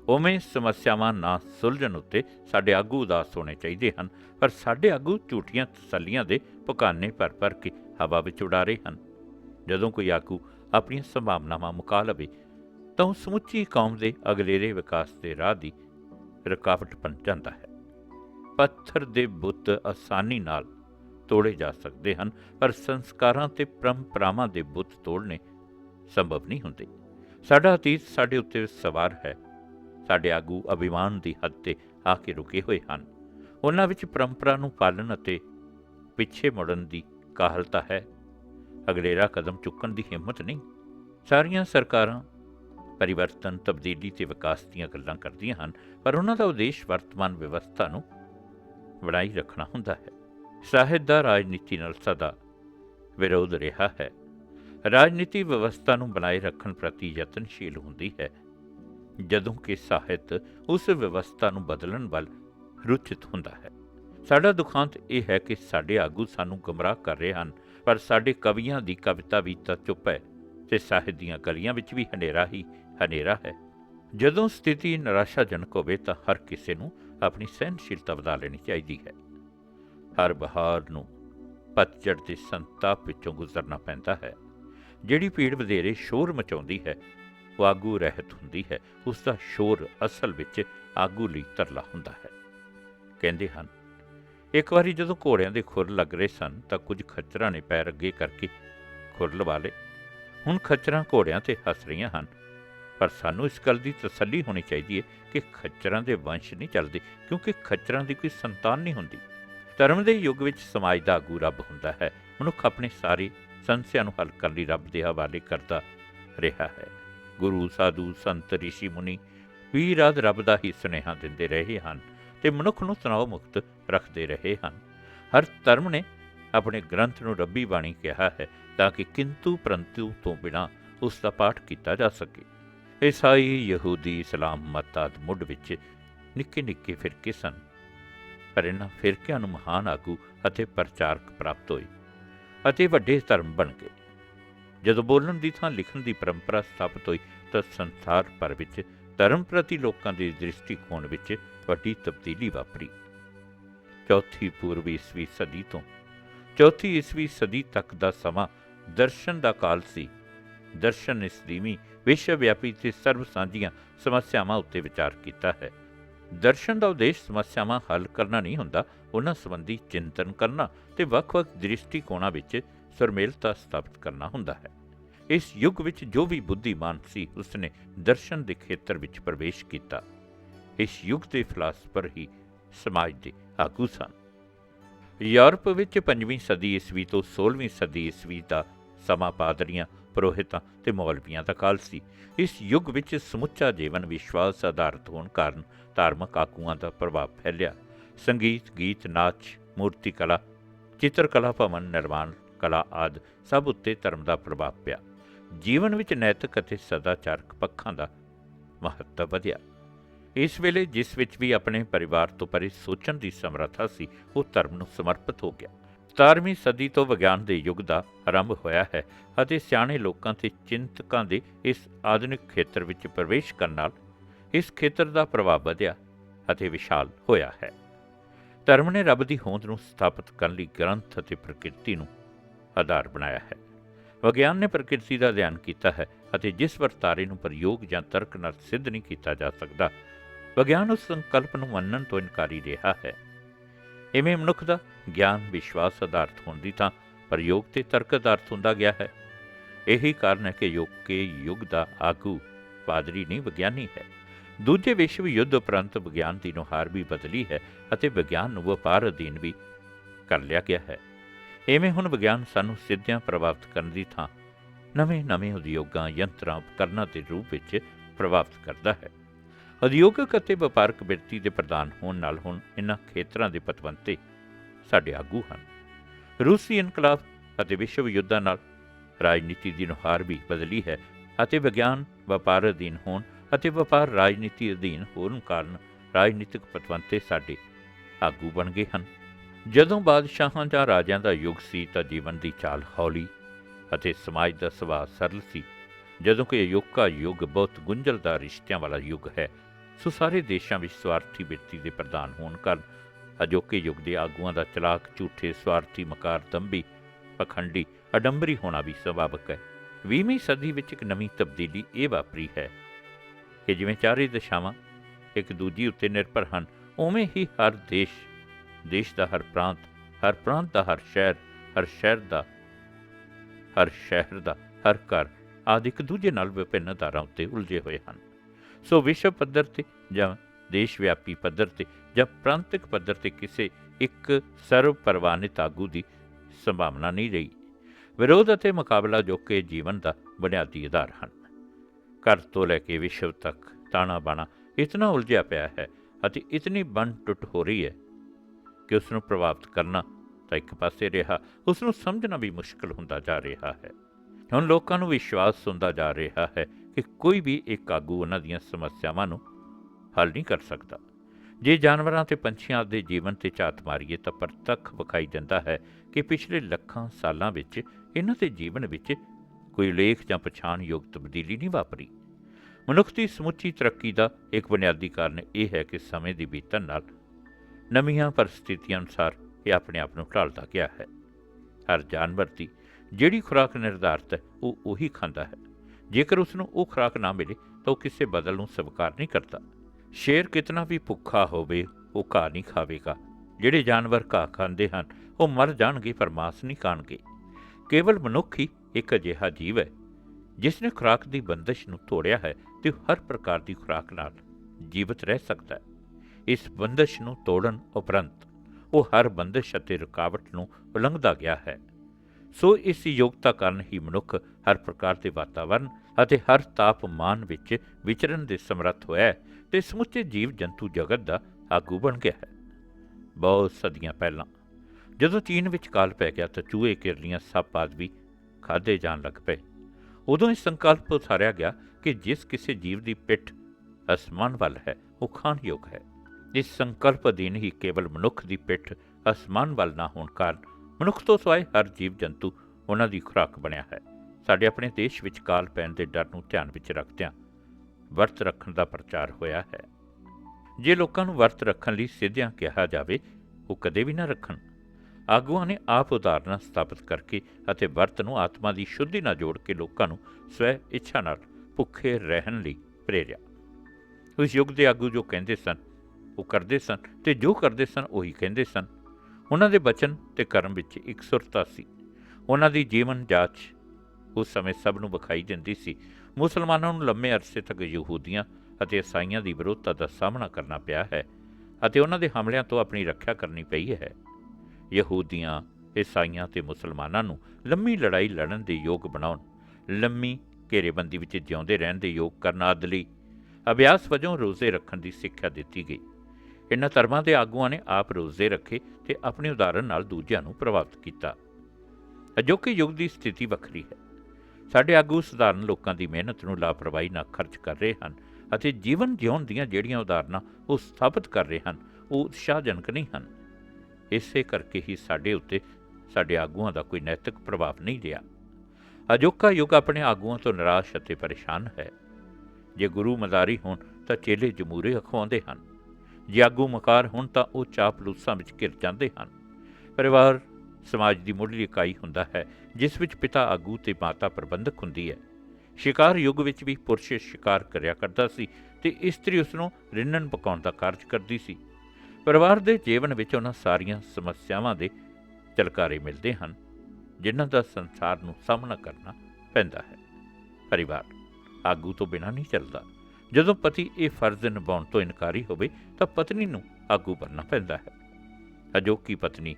ਉਵੇਂ ਸਮੱਸਿਆਵਾਂ ਨਾ ਸੁਲਝਣ ਉੱਤੇ ਸਾਡੇ ਆਗੂ ਉਦਾਸ ਹੋਣੇ ਚਾਹੀਦੇ ਹਨ, ਪਰ ਸਾਡੇ ਆਗੂ ਝੂਠੀਆਂ ਤਸੱਲੀਆਂ ਦੇ ਪਕਾਨੇ ਭਰ ਭਰ ਕੇ ਹਵਾ ਵਿੱਚ ਉਡਾ ਰਹੇ ਹਨ। ਜਦੋਂ ਕੋਈ ਆਗੂ ਆਪਣੀਆਂ ਸੰਭਾਵਨਾਵਾਂ ਮੁਕਾ ਲਵੇ, ਤਾਂ ਉਹ ਸਮੁੱਚੀ ਕੌਮ ਦੇ ਅਗਲੇਰੇ ਵਿਕਾਸ ਦੇ ਰਾਹ ਦੀ ਰੁਕਾਵਟ ਬਣ ਜਾਂਦਾ ਹੈ। ਪੱਥਰ ਦੇ ਬੁੱਤ ਆਸਾਨੀ ਨਾਲ ਤੋੜੇ ਜਾ ਸਕਦੇ ਹਨ, ਪਰ ਸੰਸਕਾਰਾਂ ਤੇ ਪਰੰਪਰਾਵਾਂ ਦੇ ਬੁੱਤ ਤੋੜਨੇ ਸੰਭਵ ਨਹੀਂ ਹੁੰਦੇ। ਸਾਡਾ ਅਤੀਤ ਸਾਡੇ ਉੱਤੇ ਸਵਾਰ ਹੈ। ਸਾਡੇ ਆਗੂ ਅਭਿਮਾਨ ਦੀ ਹੱਦ ਤੇ ਆ ਕੇ ਰੁਕੇ ਹੋਏ ਹਨ। ਉਹਨਾਂ ਵਿੱਚ ਪਰੰਪਰਾ ਨੂੰ ਪਾਲਣ ਅਤੇ ਪਿੱਛੇ ਮੁੜਨ ਦੀ ਕਾਹਲਤਾ ਹੈ। ਅਗਲੇਰਾ ਕਦਮ ਚੁੱਕਣ ਦੀ ਹਿੰਮਤ ਨਹੀਂ। ਸਾਰੀਆਂ ਸਰਕਾਰਾਂ ਪਰਿਵਰਤਨ, ਤਬਦੀਲੀ ਤੇ ਵਿਕਾਸ ਦੀਆਂ ਗੱਲਾਂ ਕਰਦੀਆਂ ਹਨ, ਪਰ ਉਹਨਾਂ ਦਾ ਉਦੇਸ਼ ਵਰਤਮਾਨ ਵਿਵਸਥਾ ਨੂੰ ਬਣਾਈ ਰੱਖਣਾ ਹੁੰਦਾ ਹੈ। ਸਾਹਿਤ ਦਾ ਰਾਜਨੀਤੀ ਨਾਲ ਸਦਾ ਵਿਰੋਧ ਰਿਹਾ ਹੈ। ਰਾਜਨੀਤੀ ਵਿਵਸਥਾ ਨੂੰ ਬਣਾਏ ਰੱਖਣ ਪ੍ਰਤੀ ਯਤਨਸ਼ੀਲ ਹੁੰਦੀ ਹੈ। ਜਦੋਂ ਕਿ ਸਾਹਿਤ ਉਸ ਵਿਵਸਥਾ ਨੂੰ ਬਦਲਣ ਵੱਲ ਰੁਚਿਤ ਹੁੰਦਾ ਹੈ। ਸਾਡਾ ਦੁਖਾਂਤ ਇਹ ਹੈ ਕਿ ਸਾਡੇ ਆਗੂ ਸਾਨੂੰ ਗਮਰਾਹ ਕਰ ਰਹੇ ਹਨ। ਪਰ ਸਾਡੇ ਕਵੀਆਂ ਦੀ ਕਵਿਤਾ ਵੀ ਤਾਂ ਚੁੱਪ ਹੈ ਤੇ ਸਾਹਿਤ ਦੀਆਂ ਗਲੀਆਂ ਵਿੱਚ ਵੀ ਹਨੇਰਾ ਹੀ ਹਨੇਰਾ ਹੈ। ਜਦੋਂ ਸਥਿਤੀ ਨਿਰਾਸ਼ਾਜਨਕ ਹੋਵੇ ਤਾਂ ਹਰ ਕਿਸੇ ਨੂੰ ਆਪਣੀ ਸਹਿਨਸ਼ੀਲਤਾ ਵਧਾ ਲੈਣੀ ਚਾਹੀਦੀ ਹੈ। ਹਰ ਬਹਾਰ ਨੂੰ ਪਤਝੜ ਦੇ ਸੰਤਾਪ ਵਿੱਚੋਂ ਗੁਜ਼ਰਨਾ ਪੈਂਦਾ ਹੈ। ਜਿਹੜੀ ਭੀੜ ਵਧੇਰੇ ਸ਼ੋਰ ਮਚਾਉਂਦੀ ਹੈ, ਉਹ ਆਗੂ ਰਹਿਤ ਹੁੰਦੀ ਹੈ। ਉਸ ਦਾ ਸ਼ੋਰ ਅਸਲ ਵਿੱਚ ਆਗੂ ਲਈ ਤਰਲਾ ਹੁੰਦਾ ਹੈ। ਕਹਿੰਦੇ ਹਨ ਇੱਕ ਵਾਰੀ ਜਦੋਂ ਘੋੜਿਆਂ ਦੇ ਖੁਰ ਲੱਗ ਰਹੇ ਸਨ ਤਾਂ ਕੁਝ ਖੱਚਰਾਂ ਨੇ ਪੈਰ ਅੱਗੇ ਕਰਕੇ ਖੁਰ ਲਵਾ ਲਏ। ਹੁਣ ਖੱਚਰਾਂ ਘੋੜਿਆਂ ਤੇ ਹੱਸ ਰਹੀਆਂ ਹਨ। ਪਰ ਸਾਨੂੰ ਇਸ ਗੱਲ ਦੀ ਤਸੱਲੀ ਹੋਣੀ ਚਾਹੀਦੀ ਹੈ ਕਿ ਖੱਚਰਾਂ ਦੇ ਵੰਸ਼ ਨਹੀਂ ਚੱਲਦੇ, ਕਿਉਂਕਿ ਖੱਚਰਾਂ ਦੀ ਕੋਈ ਸੰਤਾਨ ਨਹੀਂ ਹੁੰਦੀ। ਧਰਮ ਦੇ ਯੁੱਗ ਵਿੱਚ ਸਮਾਜ ਦਾ ਆਗੂ ਰੱਬ ਹੁੰਦਾ ਹੈ। ਮਨੁੱਖ ਆਪਣੇ ਸਾਰੇ ਸੰਸਿਆਂ ਨੂੰ ਹੱਲ ਕਰਨ ਲਈ ਰੱਬ ਦੇ ਹਵਾਲੇ ਕਰਦਾ ਰਿਹਾ ਹੈ। ਗੁਰੂ, ਸਾਧੂ, ਸੰਤ, ਰਿਸ਼ੀ, ਮੁਨੀ, ਵੀਰ ਰਾਤ ਰੱਬ ਦਾ ਹੀ ਸੁਨੇਹਾ ਦਿੰਦੇ ਰਹੇ ਹਨ। ਤੇ ਮਨੁੱਖ ਨੂੰ ਤਣਾਅ ਮੁਕਤ ਰੱਖਦੇ ਰਹੇ ਹਨ। ਹਰ ਧਰਮ ਨੇ ਆਪਣੇ ਗ੍ਰੰਥ ਨੂੰ ਰੱਬੀ ਬਾਣੀ ਕਿਹਾ ਹੈ ਤਾਂ ਕਿ ਕਿੰਤੂ ਪ੍ਰੰਤੂ ਤੋਂ ਬਿਨਾ ਉਸ ਦਾ ਪਾਠ ਕੀਤਾ ਜਾ ਸਕੇ। ਈਸਾਈ, ਯਹੂਦੀ, ਇਸਲਾਮ, ਮਤ ਆਦਿ ਮੁੱਢ ਵਿੱਚ ਨਿੱਕੇ ਨਿੱਕੇ ਫਿਰਕੇ ਸਨ। ਪਰ ਇਹਨਾਂ ਫਿਰਕਿਆਂ ਨੂੰ ਮਹਾਨ ਆਗੂ ਅਤੇ ਪ੍ਰਚਾਰਕ ਪ੍ਰਾਪਤ ਹੋਏ ਅਤੇ ਵੱਡੇ ਧਰਮ ਬਣ ਗਏ। ਜਦੋਂ ਬੋਲਣ ਦੀ ਥਾਂ ਲਿਖਣ ਦੀ ਪਰੰਪਰਾ ਸਥਾਪਿਤ ਹੋਈ ਤਾਂ ਸੰਸਾਰ ਭਰ ਵਿੱਚ ਧਰਮ ਪ੍ਰਤੀ ਲੋਕਾਂ ਦੇ ਦ੍ਰਿਸ਼ਟੀਕੋਣ ਵਿੱਚ ਵੱਡੀ ਤਬਦੀਲੀ ਵਾਪਰੀ। ਚੌਥੀ ਪੂਰਬੀ ਈਸਵੀ ਸਦੀ ਤੋਂ, ਚੌਥੀ ਈਸਵੀ ਸਦੀ ਤੱਕ ਦਾ ਸਮਾਂ ਦਰਸ਼ਨ ਦਾ ਕਾਲ ਸੀ। ਦਰਸ਼ਨ ਇਸਲੀਮੀ ਵਿਸ਼ਵ ਵਿਆਪੀ ਤੇ ਸਰਬ ਸਾਂਝੀਆਂ ਸਮੱਸਿਆਵਾਂ ਉੱਤੇ ਵਿਚਾਰ ਕੀਤਾ ਹੈ। ਦਰਸ਼ਨ ਦਾ ਉਦੇਸ਼ ਸਮੱਸਿਆਵਾਂ ਹੱਲ ਕਰਨਾ ਨਹੀਂ ਹੁੰਦਾ, ਉਹਨਾਂ ਸੰਬੰਧੀ ਚਿੰਤਨ ਕਰਨਾ ਤੇ ਵੱਖ-ਵੱਖ ਦ੍ਰਿਸ਼ਟੀਕੋਣਾਂ ਵਿੱਚ ਸਰਮੇਲਤਾ ਸਥਾਪਿਤ ਕਰਨਾ ਹੁੰਦਾ ਹੈ। ਇਸ ਯੁੱਗ ਵਿੱਚ ਜੋ ਵੀ ਬੁੱਧੀਮਾਨ ਸੀ, ਉਸਨੇ ਦਰਸ਼ਨ ਦੇ ਖੇਤਰ ਵਿੱਚ ਪ੍ਰਵੇਸ਼ ਕੀਤਾ। ਇਸ ਯੁੱਗ ਦੇ ਫਿਲਾਸਫਰ ਹੀ ਸਮਾਜ ਦੇ ਆਗੂ ਸਨ। ਯੂਰਪ ਵਿੱਚ 5ਵੀਂ ਸਦੀ ਈਸਵੀ ਤੋਂ 16ਵੀਂ ਸਦੀ ਈਸਵੀ ਦਾ ਸਮਾਂ ਪਾਦਰੀਆਂ, ਪੁਰੋਹਿਤਾਂ ਤੇ ਮੌਲਵੀਆਂ ਦਾ ਕਾਲ ਸੀ। ਇਸ ਯੁੱਗ ਵਿੱਚ ਸਮੁੱਚਾ ਜੀਵਨ ਵਿਸ਼ਵਾਸ ਆਧਾਰਿਤ ਹੋਣ ਕਾਰਨ ਧਾਰਮਿਕ ਆਗੂਆਂ ਦਾ ਪ੍ਰਭਾਵ ਫੈਲਿਆ। ਸੰਗੀਤ, ਗੀਤ, ਨਾਚ, ਮੂਰਤੀ ਕਲਾ, ਚਿੱਤਰਕਲਾ, ਭਵਨ ਨਿਰਮਾਣ, ਕਲਾ ਆਦ ਸਭ ਉੱਤੇ ਧਰਮ ਦਾ ਪ੍ਰਭਾਵ ਪਿਆ। ਜੀਵਨ ਵਿੱਚ ਨੈਤਿਕ ਅਤੇ ਸਦਾਚਾਰਕ ਪੱਖਾਂ ਦਾ ਮਹੱਤਵ ਵਧਿਆ। ਇਸ ਵੇਲੇ ਜਿਸ ਵਿੱਚ ਵੀ ਆਪਣੇ ਪਰਿਵਾਰ ਤੋਂ ਪਰੇ ਸੋਚਣ ਦੀ ਸਮਰੱਥਾ ਸੀ, ਉਹ ਧਰਮ ਨੂੰ ਸਮਰਪਿਤ ਹੋ ਗਿਆ। 17ਵੀਂ ਸਦੀ ਤੋਂ ਵਿਗਿਆਨ ਦੇ ਯੁੱਗ ਦਾ ਆਰੰਭ ਹੋਇਆ ਹੈ ਅਤੇ ਸਿਆਣੇ ਲੋਕਾਂ ਤੇ ਚਿੰਤਕਾਂ ਦੇ ਇਸ ਆਧੁਨਿਕ ਖੇਤਰ ਵਿੱਚ ਪ੍ਰਵੇਸ਼ ਕਰਨ ਨਾਲ ਇਸ ਖੇਤਰ ਦਾ ਪ੍ਰਭਾਵ ਵਧਿਆ ਅਤੇ ਵਿਸ਼ਾਲ ਹੋਇਆ ਹੈ। ਧਰਮ ਨੇ ਰੱਬ ਦੀ ਹੋਂਦ ਨੂੰ ਸਥਾਪਿਤ ਕਰਨ ਲਈ ਗ੍ਰੰਥ ਅਤੇ ਪ੍ਰਕਿਰਤੀ ਨੂੰ ਆਧਾਰ ਬਣਾਇਆ ਹੈ। ਵਿਗਿਆਨ ਨੇ ਪ੍ਰਕਿਰਤੀ ਦਾ ਅਧਿਐਨ ਕੀਤਾ ਹੈ ਅਤੇ ਜਿਸ ਵਰਤਾਰੇ ਨੂੰ ਪ੍ਰਯੋਗ ਜਾਂ ਤਰਕ ਨਾਲ ਸਿੱਧ ਨਹੀਂ ਕੀਤਾ ਜਾ ਸਕਦਾ ਵਿਗਿਆਨ ਉਸ ਸੰਕਲਪ ਨੂੰ ਮੰਨਣ ਤੋਂ ਇਨਕਾਰੀ ਰਿਹਾ ਹੈ। ਇਵੇਂ ਮਨੁੱਖ ਦਾ ਗਿਆਨ ਵਿਸ਼ਵਾਸ ਆਧਾਰਿਤ ਹੋਣ ਦੀ ਥਾਂ ਪ੍ਰਯੋਗ ਤੇ ਤਰਕ ਆਧਾਰਿਤ ਹੁੰਦਾ ਗਿਆ ਹੈ। ਇਹੀ ਕਾਰਨ ਹੈ ਕਿ ਯੁੱਗ ਕੇ ਯੁੱਗ ਦਾ ਆਗੂ ਪਾਦਰੀ ਨਹੀਂ ਵਿਗਿਆਨੀ ਹੈ। ਦੂਜੇ ਵਿਸ਼ਵ ਯੁੱਧ ਉਪਰੰਤ ਵਿਗਿਆਨ ਦੀ ਨੁਹਾਰ ਵੀ ਬਦਲੀ ਹੈ ਅਤੇ ਵਿਗਿਆਨ ਨੂੰ ਵਪਾਰ ਅਧੀਨ ਵੀ ਕਰ ਲਿਆ ਗਿਆ ਹੈ। ਐਵੇਂ ਹੁਣ ਵਿਗਿਆਨ ਸਾਨੂੰ ਸਿੱਧਿਆਂ ਪ੍ਰਭਾਵਿਤ ਕਰਨ ਦੀ ਥਾਂ ਨਵੇਂ-ਨਵੇਂ ਉਦਯੋਗਾਂ, ਯੰਤਰਾਂ, ਉਪਕਰਨਾਂ ਦੇ ਰੂਪ ਵਿੱਚ ਪ੍ਰਭਾਵਿਤ ਕਰਦਾ ਹੈ। ਉਦਯੋਗਿਕ ਅਤੇ ਵਪਾਰਕ ਬਿਰਤੀ ਦੇ ਪ੍ਰਦਾਨ ਹੋਣ ਨਾਲ ਹੁਣ ਇਨ੍ਹਾਂ ਖੇਤਰਾਂ ਦੇ ਪਤਵੰਤੇ ਸਾਡੇ ਆਗੂ ਹਨ। ਰੂਸੀ ਇਨਕਲਾਬ ਅਤੇ ਵਿਸ਼ਵ ਯੁੱਧਾਂ ਨਾਲ ਰਾਜਨੀਤੀ ਦੀ ਨੁਹਾਰ ਵੀ ਬਦਲੀ ਹੈ ਅਤੇ ਵਿਗਿਆਨ, ਵਪਾਰ ਅਧੀਨ ਹੋਣ ਅਤੇ ਵਪਾਰ ਰਾਜਨੀਤੀ ਅਧੀਨ ਹੋਣ ਕਾਰਨ ਰਾਜਨੀਤਿਕ ਪਤਵੰਤੇ ਸਾਡੇ ਆਗੂ ਬਣ ਗਏ ਹਨ। ਜਦੋਂ ਬਾਦਸ਼ਾਹਾਂ ਜਾਂ ਰਾਜਿਆਂ ਦਾ ਯੁੱਗ ਸੀ ਤਾਂ ਜੀਵਨ ਦੀ ਚਾਲ ਹੌਲੀ ਅਤੇ ਸਮਾਜ ਦਾ ਸੁਭਾਅ ਸਰਲ ਸੀ। ਜਦੋਂ ਕਿ ਅਯੋਕਾ ਯੁੱਗ ਬਹੁਤ ਗੁੰਝਲਦਾਰ ਰਿਸ਼ਤਿਆਂ ਵਾਲਾ ਯੁੱਗ ਹੈ ਸੋ ਸਾਰੇ ਦੇਸ਼ਾਂ ਵਿੱਚ ਸਵਾਰਥੀ ਬਿਰਤੀ ਦੇ ਪ੍ਰਦਾਨ ਹੋਣ ਕਾਰਨ ਅਜੋਕੇ ਯੁੱਗ ਦੇ ਆਗੂਆਂ ਦਾ ਚਲਾਕ ਝੂਠੇ ਸਵਾਰਥੀ ਮਕਾਰ ਦੰਭੀ ਪਖੰਡੀ ਅਡੰਬਰੀ ਹੋਣਾ ਵੀ ਸੁਭਾਵਕ ਹੈ। 20ਵੀਂ ਸਦੀ ਵਿੱਚ ਇੱਕ ਨਵੀਂ ਤਬਦੀਲੀ ਇਹ ਵਾਪਰੀ ਹੈ ਕਿ ਜਿਵੇਂ ਚਾਰੇ ਦਿਸ਼ਾਵਾਂ ਇੱਕ ਦੂਜੀ ਉੱਤੇ ਨਿਰਭਰ ਹਨ, ਉਵੇਂ ਹੀ ਹਰ ਦੇਸ਼ ਦੇਸ਼ ਦਾ ਹਰ ਪ੍ਰਾਂਤ ਹਰ ਪ੍ਰਾਂਤ ਦਾ ਹਰ ਸ਼ਹਿਰ ਹਰ ਸ਼ਹਿਰ ਦਾ, ਹਰ ਸ਼ਹਿਰ ਦਾ, ਹਰ ਘਰ ਆਦਿ ਇੱਕ ਦੂਜੇ ਨਾਲ ਵਿਭਿੰਨ ਧਾਰਾਂ ਉੱਤੇ ਉਲਝੇ ਹੋਏ ਹਨ। ਸੋ ਵਿਸ਼ਵ ਪੱਧਰ ਤੇ ਜਾਂ ਦੇਸ਼ ਵਿਆਪੀ ਪੱਧਰ ਤੇ ਜਾਂ ਪ੍ਰਾਂਤਿਕ ਪੱਧਰ ਤੇ ਕਿਸੇ ਇੱਕ ਸਰਵ ਪਰਵਾਨਿਤ ਆਗੂ ਦੀ ਸੰਭਾਵਨਾ ਨਹੀਂ ਰਹੀ। ਵਿਰੋਧ ਅਤੇ ਮੁਕਾਬਲਾ ਜੋ ਕਿ ਜੀਵਨ ਦਾ ਬੁਨਿਆਦੀ ਆਧਾਰ ਹਨ। ਘਰ ਤੋਂ ਲੈ ਕੇ ਵਿਸ਼ਵ ਤੱਕ ਤਾਣਾ ਬਾਣਾ ਇਤਨਾ ਉਲਝਿਆ ਪਿਆ ਹੈ ਅਤੇ ਇਤਨੀ ਬਣ ਟੁੱਟ ਹੋ ਰਹੀ ਹੈ ਕਿ ਉਸ ਨੂੰ ਪ੍ਰਭਾਵਿਤ ਕਰਨਾ ਤਾਂ ਇੱਕ ਪਾਸੇ ਰਿਹਾ ਉਸ ਨੂੰ ਸਮਝਣਾ ਵੀ ਮੁਸ਼ਕਲ ਹੁੰਦਾ ਜਾ ਰਿਹਾ ਹੈ। ਹੁਣ ਲੋਕਾਂ ਨੂੰ ਵਿਸ਼ਵਾਸ ਹੁੰਦਾ ਜਾ ਰਿਹਾ ਹੈ ਕਿ ਕੋਈ ਵੀ ਇੱਕ ਆਗੂ ਉਹਨਾਂ ਦੀਆਂ ਸਮੱਸਿਆਵਾਂ ਨੂੰ ਹੱਲ ਨਹੀਂ ਕਰ ਸਕਦਾ। ਜੇ ਜਾਨਵਰਾਂ ਤੇ ਪੰਛੀਆਂ ਦੇ ਜੀਵਨ ਤੇ ਝਾਤ ਮਾਰੀਏ ਤਾਂ ਪ੍ਰਤੱਖ ਵਿਖਾਈ ਦਿੰਦਾ ਹੈ ਕਿ ਪਿਛਲੇ ਲੱਖਾਂ ਸਾਲਾਂ ਵਿੱਚ ਇਹਨਾਂ ਦੇ ਜੀਵਨ ਵਿੱਚ ਕੋਈ ਲੇਖ ਜਾਂ ਪਛਾਣਯੋਗ ਤਬਦੀਲੀ ਨਹੀਂ ਵਾਪਰੀ। ਮਨੁੱਖ ਦੀ ਸਮੁੱਚੀ ਤਰੱਕੀ ਦਾ ਇੱਕ ਬੁਨਿਆਦੀ ਕਾਰਨ ਇਹ ਹੈ ਕਿ ਸਮੇਂ ਦੀ ਬੀਤਣ ਨਾਲ ਨਵੀਆਂ ਪਰਿਸਥਿਤੀਆਂ ਅਨੁਸਾਰ ਇਹ ਆਪਣੇ ਆਪ ਨੂੰ ਢਾਲਦਾ ਗਿਆ ਹੈ। ਹਰ ਜਾਨਵਰ ਦੀ ਜਿਹੜੀ ਖੁਰਾਕ ਨਿਰਧਾਰਤ ਹੈ, ਉਹ ਉਹੀ ਖਾਂਦਾ ਹੈ। ਜੇਕਰ ਉਸ ਨੂੰ ਉਹ ਖੁਰਾਕ ਨਾ ਮਿਲੇ ਤਾਂ ਉਹ ਕਿਸੇ ਬਦਲ ਨੂੰ ਸਵੀਕਾਰ ਨਹੀਂ ਕਰਦਾ। ਸ਼ੇਰ ਕਿਤਨਾ ਵੀ ਭੁੱਖਾ ਹੋਵੇ, ਉਹ ਘਾਹ ਨਹੀਂ ਖਾਵੇਗਾ। ਜਿਹੜੇ ਜਾਨਵਰ ਘਾਹ ਖਾਂਦੇ ਹਨ, ਉਹ ਮਰ ਜਾਣਗੇ ਪਰ ਮਾਸ ਨਹੀਂ ਖਾਣਗੇ। ਕੇਵਲ ਮਨੁੱਖ ਹੀ ਇੱਕ ਅਜਿਹਾ ਜੀਵ ਹੈ ਜਿਸ ਨੇ ਖੁਰਾਕ ਦੀ ਬੰਦਸ਼ ਨੂੰ ਤੋੜਿਆ ਹੈ ਤੇ ਉਹ ਹਰ ਪ੍ਰਕਾਰ ਦੀ ਖੁਰਾਕ ਨਾਲ ਜੀਵਤ ਰਹਿ ਸਕਦਾ ਹੈ। ਇਸ ਬੰਦਸ਼ ਨੂੰ ਤੋੜਨ ਉਪਰੰਤ ਉਹ ਹਰ ਬੰਦਸ਼ ਅਤੇ ਰੁਕਾਵਟ ਨੂੰ ਉਲੰਘਦਾ ਗਿਆ ਹੈ। ਸੋ ਇਸ ਯੋਗਤਾ ਕਾਰਨ ਹੀ ਮਨੁੱਖ ਹਰ ਪ੍ਰਕਾਰ ਦੇ ਵਾਤਾਵਰਣ ਅਤੇ ਹਰ ਤਾਪਮਾਨ ਵਿੱਚ ਵਿਚਰਨ ਦੇ ਸਮਰੱਥ ਹੋਇਆ ਹੈ ਤੇ ਸਮੁੱਚੇ ਜੀਵ ਜੰਤੂ ਜਗਤ ਦਾ ਆਗੂ ਬਣ ਗਿਆ ਹੈ। ਬਹੁਤ ਸਦੀਆਂ ਪਹਿਲਾਂ ਜਦੋਂ ਚੀਨ ਵਿੱਚ ਕਾਲ ਪੈ ਗਿਆ ਤਾਂ ਚੂਹੇ ਕਿਰਲੀਆਂ ਸੱਪ ਆਦਿ ਵੀ ਖਾਦੇ ਜਾਣ ਲੱਗ ਪਏ। ਉਦੋਂ ਇਹ ਸੰਕਲਪ ਉਸਾਰਿਆ ਗਿਆ ਕਿ ਜਿਸ ਕਿਸੇ ਜੀਵ ਦੀ ਪਿੱਠ ਅਸਮਾਨ ਵੱਲ ਹੈ, ਉਹ ਖਾਣ ਯੋਗ ਹੈ। ਇਸ ਸੰਕਲਪ ਅਧੀਨ ਹੀ ਕੇਵਲ ਮਨੁੱਖ ਦੀ ਪਿੱਠ ਅਸਮਾਨ ਵੱਲ ਨਾ ਹੋਣ ਕਾਰਨ ਮਨੁੱਖ ਤੋਂ ਸਿਵਾਏ ਹਰ ਜੀਵ ਜੰਤੂ ਉਹਨਾਂ ਦੀ ਖੁਰਾਕ ਬਣਿਆ ਹੈ। ਸਾਡੇ ਆਪਣੇ ਦੇਸ਼ ਵਿੱਚ ਕਾਲ ਪੈਣ ਦੇ ਡਰ ਨੂੰ ਧਿਆਨ ਵਿੱਚ ਰੱਖਦਿਆਂ ਵਰਤ ਰੱਖਣ ਦਾ ਪ੍ਰਚਾਰ ਹੋਇਆ ਹੈ। ਜੇ ਲੋਕਾਂ ਨੂੰ ਵਰਤ ਰੱਖਣ ਲਈ ਸਿੱਧਿਆਂ ਕਿਹਾ ਜਾਵੇ, ਉਹ ਕਦੇ ਵੀ ਨਾ ਰੱਖਣ। ਆਗੂਆਂ ਨੇ ਆਪ ਉਦਾਹਰਨਾਂ ਸਥਾਪਿਤ ਕਰਕੇ ਅਤੇ ਵਰਤ ਨੂੰ ਆਤਮਾ ਦੀ ਸ਼ੁੱਧੀ ਨਾਲ ਜੋੜ ਕੇ ਲੋਕਾਂ ਨੂੰ ਸਵੈ ਇੱਛਾ ਨਾਲ ਭੁੱਖੇ ਰਹਿਣ ਲਈ ਪ੍ਰੇਰਿਆ। ਉਸ ਯੁੱਗ ਦੇ ਆਗੂ ਜੋ ਕਹਿੰਦੇ ਸਨ, ਉਹ ਕਰਦੇ ਸਨ ਤੇ ਜੋ ਕਰਦੇ ਸਨ, ਉਹੀ ਕਹਿੰਦੇ ਸਨ। ਉਹਨਾਂ ਦੇ ਬਚਨ ਤੇ ਕਰਮ ਵਿੱਚ ਇਕਸੁਰਤਾ ਸੀ। ਉਹਨਾਂ ਦੀ ਜੀਵਨ ਜਾਂਚ ਉਸ ਸਮੇਂ ਸਭ ਨੂੰ ਵਿਖਾਈ ਦਿੰਦੀ ਸੀ। ਮੁਸਲਮਾਨਾਂ ਨੂੰ ਲੰਮੇ ਅਰਸੇ ਤੱਕ ਯਹੂਦੀਆਂ ਅਤੇ ਈਸਾਈਆਂ ਦੀ ਵਿਰੋਧਤਾ ਦਾ ਸਾਹਮਣਾ ਕਰਨਾ ਪਿਆ ਹੈ ਅਤੇ ਉਹਨਾਂ ਦੇ ਹਮਲਿਆਂ ਤੋਂ ਆਪਣੀ ਰੱਖਿਆ ਕਰਨੀ ਪਈ ਹੈ। ਯਹੂਦੀਆਂ ਈਸਾਈਆਂ ਤੇ ਮੁਸਲਮਾਨਾਂ ਨੂੰ ਲੰਮੀ ਲੜਾਈ ਲੜਨ ਦੇ ਯੋਗ ਬਣਾਉਣ, ਲੰਮੀ ਘੇਰੇਬੰਦੀ ਵਿੱਚ ਜਿਉਂਦੇ ਰਹਿਣ ਦੇ ਯੋਗ ਕਰਨ ਆਦਿ ਲਈ ਅਭਿਆਸ ਵਜੋਂ ਰੋਜ਼ੇ ਰੱਖਣ ਦੀ ਸਿੱਖਿਆ ਦਿੱਤੀ ਗਈ। ਇਹਨਾਂ ਧਰਮਾਂ ਦੇ ਆਗੂਆਂ ਨੇ ਆਪ ਰੋਜ਼ੇ ਰੱਖੇ ਤੇ ਆਪਣੇ ਉਦਾਹਰਣ ਨਾਲ ਦੂਜਿਆਂ ਨੂੰ ਪ੍ਰਭਾਵਿਤ ਕੀਤਾ। ਅਜੋਕੇ ਯੁੱਗ ਦੀ ਸਥਿਤੀ ਵੱਖਰੀ ਹੈ। ਸਾਡੇ ਆਗੂ ਸਧਾਰਨ ਲੋਕਾਂ ਦੀ ਮਿਹਨਤ ਨੂੰ ਲਾਪਰਵਾਹੀ ਨਾਲ ਖਰਚ ਕਰ ਰਹੇ ਹਨ ਅਤੇ ਜੀਵਨ ਜਿਉਣ ਦੀਆਂ ਜਿਹੜੀਆਂ ਉਦਾਹਰਨਾਂ ਉਹ ਸਥਾਪਿਤ ਕਰ ਰਹੇ ਹਨ, ਉਹ ਉਤਸ਼ਾਹਜਨਕ ਨਹੀਂ ਹਨ। ਇਸੇ ਕਰਕੇ ਹੀ ਸਾਡੇ ਉੱਤੇ ਸਾਡੇ ਆਗੂਆਂ ਦਾ ਕੋਈ ਨੈਤਿਕ ਪ੍ਰਭਾਵ ਨਹੀਂ ਰਿਹਾ। ਅਜੋਕਾ ਯੁੱਗ ਆਪਣੇ ਆਗੂਆਂ ਤੋਂ ਨਿਰਾਸ਼ ਅਤੇ ਪਰੇਸ਼ਾਨ ਹੈ। ਜੇ ਗੁਰੂ ਮਜ਼ਾਰੀ ਹੋਣ ਤਾਂ ਚੇਲੇ ਜਮੂਰੇ ਅਖਵਾਉਂਦੇ ਹਨ। ਜੇ ਆਗੂ ਮਕਾਰ ਹੋਣ ਤਾਂ ਉਹ ਚਾਪਲੂਸਾਂ ਵਿੱਚ ਘਿਰ ਜਾਂਦੇ ਹਨ। ਪਰਿਵਾਰ ਸਮਾਜ ਦੀ ਮੁੱਢਲੀ ਇਕਾਈ ਹੁੰਦਾ ਹੈ, ਜਿਸ ਵਿੱਚ ਪਿਤਾ ਆਗੂ ਤੇ ਮਾਤਾ ਪ੍ਰਬੰਧਕ ਹੁੰਦੀ ਹੈ। ਸ਼ਿਕਾਰ ਯੁੱਗ ਵਿੱਚ ਵੀ ਪੁਰਸ਼ ਸ਼ਿਕਾਰ ਕਰਿਆ ਕਰਦਾ ਸੀ ਤੇ ਇਸਤਰੀ ਉਸ ਨੂੰ ਰਿੰਨਣ ਪਕਾਉਣ ਦਾ ਕਾਰਜ ਕਰਦੀ ਸੀ। ਪਰਿਵਾਰ ਦੇ ਜੀਵਨ ਵਿੱਚ ਉਹਨਾਂ ਸਾਰੀਆਂ ਸਮੱਸਿਆਵਾਂ ਦੇ ਚਲਕਾਰੇ ਮਿਲਦੇ ਹਨ, ਜਿਨ੍ਹਾਂ ਦਾ ਸੰਸਾਰ ਨੂੰ ਸਾਹਮਣਾ ਕਰਨਾ ਪੈਂਦਾ ਹੈ। ਪਰਿਵਾਰ ਆਗੂ ਤੋਂ ਬਿਨਾਂ ਨਹੀਂ ਚੱਲਦਾ। ਜਦੋਂ ਪਤੀ ਇਹ ਫਰਜ਼ ਨਿਭਾਉਣ ਤੋਂ ਇਨਕਾਰੀ ਹੋਵੇ ਤਾਂ ਪਤਨੀ ਨੂੰ ਆਗੂ ਬਣਨਾ ਪੈਂਦਾ ਹੈ। ਅਜੋਕੀ ਪਤਨੀ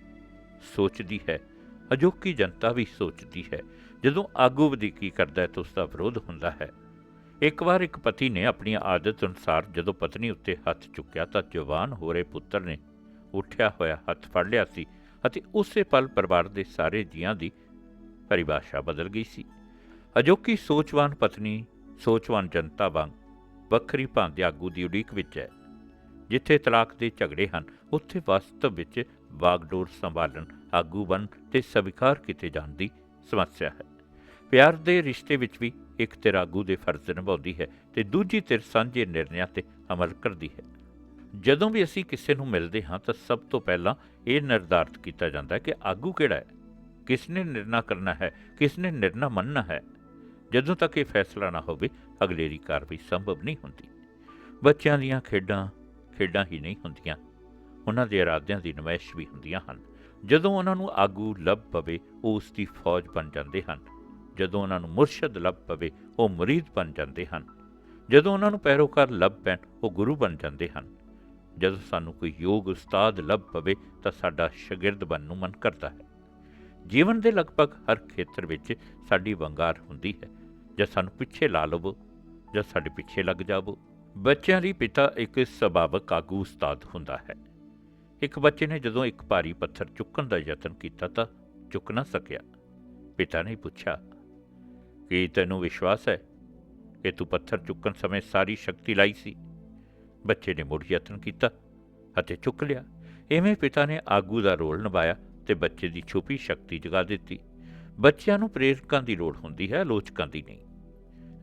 ਸੋਚਦੀ ਹੈ, ਅਜੋਕੀ ਜਨਤਾ ਵੀ ਸੋਚਦੀ ਹੈ, ਜਦੋਂ ਆਗੂ ਵਧੀਕੀ ਕਰਦਾ ਹੈ ਤਾਂ ਉਸ ਦਾ ਵਿਰੋਧ ਹੁੰਦਾ ਹੈ। ਇੱਕ ਵਾਰ ਇੱਕ ਪਤੀ ਨੇ ਆਪਣੀ ਆਦਤ ਅਨੁਸਾਰ ਜਦੋਂ ਪਤਨੀ ਉੱਤੇ ਹੱਥ ਚੁੱਕਿਆ ਤਾਂ ਜਵਾਨ ਹੋ ਰਹੇ ਪੁੱਤਰ ਨੇ ਉੱਠਿਆ ਹੋਇਆ ਹੱਥ ਫੜ ਲਿਆ ਸੀ ਅਤੇ ਉਸੇ ਪਲ ਪਰਿਵਾਰ ਦੇ ਸਾਰੇ ਜੀਆਂ ਦੀ ਪਰਿਭਾਸ਼ਾ ਬਦਲ ਗਈ ਸੀ। ਅਜੋਕੀ ਸੋਚਵਾਨ ਪਤਨੀ, ਸੋਚਵਾਨ ਜਨਤਾ ਵਾਂਗ ਵੱਖਰੀ ਭਾਂਤ ਆਗੂ ਦੀ ਉਡੀਕ ਵਿੱਚ ਹੈ। ਜਿੱਥੇ ਤਲਾਕ ਦੇ ਝਗੜੇ ਹਨ, ਉੱਥੇ ਵਾਸਤਵ ਵਿੱਚ ਬਾਗਡੋਰ ਸੰਭਾਲਣ, ਆਗੂ ਬਣ ਤੇ ਸਵੀਕਾਰ ਕੀਤੇ ਜਾਣ ਦੀ ਸਮੱਸਿਆ ਹੈ। ਪਿਆਰ ਦੇ ਰਿਸ਼ਤੇ ਵਿੱਚ ਵੀ ਇੱਕ ਧਿਰ ਆਗੂ ਦੇ ਫਰਜ਼ ਨਿਭਾਉਂਦੀ ਹੈ ਤੇ ਦੂਜੀ ਧਿਰ ਸਾਂਝੇ ਨਿਰਣਿਆਂ ਤੇ ਅਮਲ ਕਰਦੀ ਹੈ। ਜਦੋਂ ਵੀ ਅਸੀਂ ਕਿਸੇ ਨੂੰ ਮਿਲਦੇ ਹਾਂ ਤਾਂ ਸਭ ਤੋਂ ਪਹਿਲਾਂ ਇਹ ਨਿਰਧਾਰਤ ਕੀਤਾ ਜਾਂਦਾ ਹੈ ਕਿ ਆਗੂ ਕਿਹੜਾ ਹੈ? ਕਿਸ ਨੇ ਨਿਰਣਾ ਕਰਨਾ ਹੈ? ਕਿਸ ਨੇ ਨਿਰਣਾ ਮੰਨਣਾ ਹੈ? ਜਦੋਂ ਤੱਕ ਇਹ ਫੈਸਲਾ ਨਾ ਹੋਵੇ, ਅਗਲੇਰੀ ਕਾਰਵਾਈ ਸੰਭਵ ਨਹੀਂ ਹੁੰਦੀ। ਬੱਚਿਆਂ ਦੀਆਂ ਖੇਡਾਂ ਖੇਡਾਂ ਹੀ ਨਹੀਂ ਹੁੰਦੀਆਂ। ਉਹਨਾਂ ਦੇ ਇਰਾਦਿਆਂ ਦੀ ਨਮਾਇਸ਼ ਵੀ ਹੁੰਦੀਆਂ ਹਨ। ਜਦੋਂ ਉਹਨਾਂ ਨੂੰ ਆਗੂ ਲੱਭ ਪਵੇ, ਉਹ ਉਸ ਦੀ ਫੌਜ ਬਣ ਜਾਂਦੇ ਹਨ। ਜਦੋਂ ਉਹਨਾਂ ਨੂੰ ਮੁਰਸ਼ਦ ਲੱਭ ਪਵੇ, ਉਹ ਮੁਰੀਦ ਬਣ ਜਾਂਦੇ ਹਨ। ਜਦੋਂ ਉਹਨਾਂ ਨੂੰ ਪੈਰੋਕਾਰ ਲੱਭ ਪੈਣ, ਉਹ ਗੁਰੂ ਬਣ ਜਾਂਦੇ ਹਨ। ਜਦੋਂ ਸਾਨੂੰ ਕੋਈ ਯੋਗ ਉਸਤਾਦ ਲੱਭ ਪਵੇ, ਤਾਂ ਸਾਡਾ ਸ਼ਾਗਿਰਦ ਬਣਨ ਨੂੰ ਮਨ ਕਰਦਾ ਹੈ। ਜੀਵਨ ਦੇ ਲਗਭਗ ਹਰ ਖੇਤਰ ਵਿੱਚ ਸਾਡੀ ਵੰਗਾਰ ਹੁੰਦੀ ਹੈ। ਜਾਂ ਸਾਨੂੰ ਪਿੱਛੇ ਲਾ ਲਵੋ, ਜਾਂ ਸਾਡੇ ਪਿੱਛੇ ਲੱਗ ਜਾਵੋ। ਬੱਚਿਆਂ ਲਈ ਪਿਤਾ ਇੱਕ ਸੁਭਾਵਕ ਆਗੂ ਉਸਤਾਦ ਹੁੰਦਾ ਹੈ। ਇੱਕ ਬੱਚੇ ਨੇ ਜਦੋਂ ਇੱਕ ਭਾਰੀ ਪੱਥਰ ਚੁੱਕਣ ਦਾ ਯਤਨ ਕੀਤਾ ਤਾਂ ਚੁੱਕ ਨਾ ਸਕਿਆ। ਪਿਤਾ ਨੇ ਪੁੱਛਿਆ, ਕੀ ਤੈਨੂੰ ਵਿਸ਼ਵਾਸ ਹੈ ਕਿ ਤੂੰ ਪੱਥਰ ਚੁੱਕਣ ਸਮੇਂ ਸਾਰੀ ਸ਼ਕਤੀ ਲਾਈ ਸੀ? ਬੱਚੇ ਨੇ ਮੁੜ ਯਤਨ ਕੀਤਾ ਅਤੇ ਚੁੱਕ ਲਿਆ। ਐਵੇਂ ਪਿਤਾ ਨੇ ਆਗੂ ਦਾ ਰੋਲ ਨਿਭਾਇਆ ਤੇ ਬੱਚੇ ਦੀ ਛੁਪੀ ਸ਼ਕਤੀ ਜਗਾ ਦਿੱਤੀ। ਬੱਚਿਆਂ ਨੂੰ ਪ੍ਰੇਰਕਾਂ ਦੀ ਲੋੜ ਹੁੰਦੀ ਹੈ ਆਲੋਚਕਾਂ ਦੀ ਨਹੀਂ।